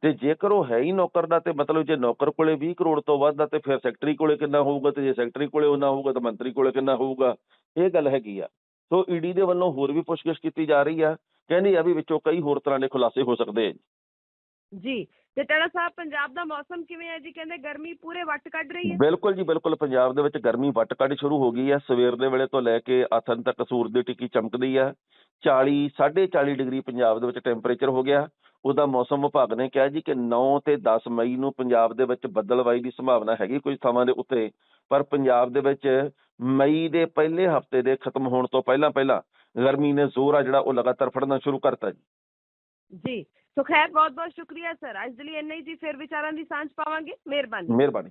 ਤੇ ਜੇਕਰ ਉਹ ਹੈ ਹੀ ਨੌਕਰ ਦਾ ਤੇ ਮਤਲਬ ਜੇ ਨੌਕਰ ਕੋਲੇ 20 ਕਰੋੜ ਤੋਂ ਵੱਧ ਆ ਤੇ ਫਿਰ ਸੈਕਟਰੀ ਕੋਲੇ ਕਿੰਨਾ ਹੋਊਗਾ ਤੇ ਜੇ ਸੈਕਟਰੀ ਕੋਲੇ ਉਹਨਾਂ ਹੋਊਗਾ ਤਾਂ ਮੰਤਰੀ ਕੋਲੇ ਕਿੰਨਾ ਹੋਊਗਾ। ਇਹ ਗੱਲ ਹੈਗੀ ਆ। ਸੋ ਈਡੀ ਦੇ ਵੱਲੋਂ ਹੋਰ ਵੀ ਪੁੱਛਗਿੱਛ ਕੀਤੀ ਜਾ ਰਹੀ ਆ। ਕਹਿੰਦੀ ਆ ਵੀ ਵਿੱਚੋਂ ਕਈ ਹੋਰ ਤਰ੍ਹਾਂ ਦੇ ਖੁਲਾਸੇ ਹੋ ਸਕਦੇ ਆ। ਜੀ ਤੇ ਟੜਾ ਸਾਹਿਬ ਪੰਜਾਬ ਦਾ ਮੌਸਮ ਕਿਵੇਂ ਹੈ ਜੀ? ਕਹਿੰਦੇ ਗਰਮੀ ਪੂਰੇ ਵੱਟ ਕੱਢ ਰਹੀ ਹੈ। ਬਿਲਕੁਲ ਜੀ ਬਿਲਕੁਲ। ਪੰਜਾਬ ਦੇ ਵਿੱਚ ਗਰਮੀ ਵੱਟ ਕੱਢ ਸ਼ੁਰੂ ਹੋ ਗਈ ਆ। ਸਵੇਰ ਦੇ ਵੇਲੇ ਤੋਂ ਲੈ ਕੇ ਆਥਨ ਤੱਕ ਸੂਰਜ ਦੀ ਟਿੱਕੀ ਚਮਕਦੀ ਆ। 40 40.5 ਡਿਗਰੀ ਪੰਜਾਬ ਦੇ ਵਿੱਚ ਟੈਂਪਰੇਚਰ ਹੋ ਗਿਆ। ਉਹਦਾ ਮੌਸਮ ਵਿਭਾਗ ਨੇ ਕਿਹਾ ਜੀ ਕਿ 9 ਤੇ 10 ਮਈ ਨੂੰ ਪੰਜਾਬ ਦੇ ਵਿੱਚ ਬੱਦਲਵਾਈ ਦੀ ਸੰਭਾਵਨਾ ਹੈਗੀ ਕੁਝ ਥਾਵਾਂ ਦੇ ਉੱਤੇ। ਪਰ ਪੰਜਾਬ ਦੇ ਵਿੱਚ ਮਈ ਦੇ ਪਹਿਲੇ ਹਫ਼ਤੇ ਦੇ ਖਤਮ ਹੋਣ ਤੋਂ ਪਹਿਲਾਂ ਪਹਿਲਾਂ ਗਰਮੀ ਨੇ ਜ਼ੋਰ ਆ ਜਿਹੜਾ ਉਹ ਲਗਾਤਾਰ ਫੜਨਾ ਸ਼ੁਰੂ ਕਰਤਾ ਜੀ। ਜੀ ਸੋ ਖੈਰ ਬਹੁਤ ਬਹੁਤ ਸ਼ੁਕਰੀਆ ਸਰ। ਅੱਜ ਦੇ ਲਈ ਇੰਨਾ ਹੀ ਜੀ ਫਿਰ ਵਿਚਾਰਾਂ ਦੀ ਸਾਂਝ ਪਾਵਾਂਗੇ। ਮਿਹਰਬਾਨੀ। ਮਿਹਰਬਾਨੀ।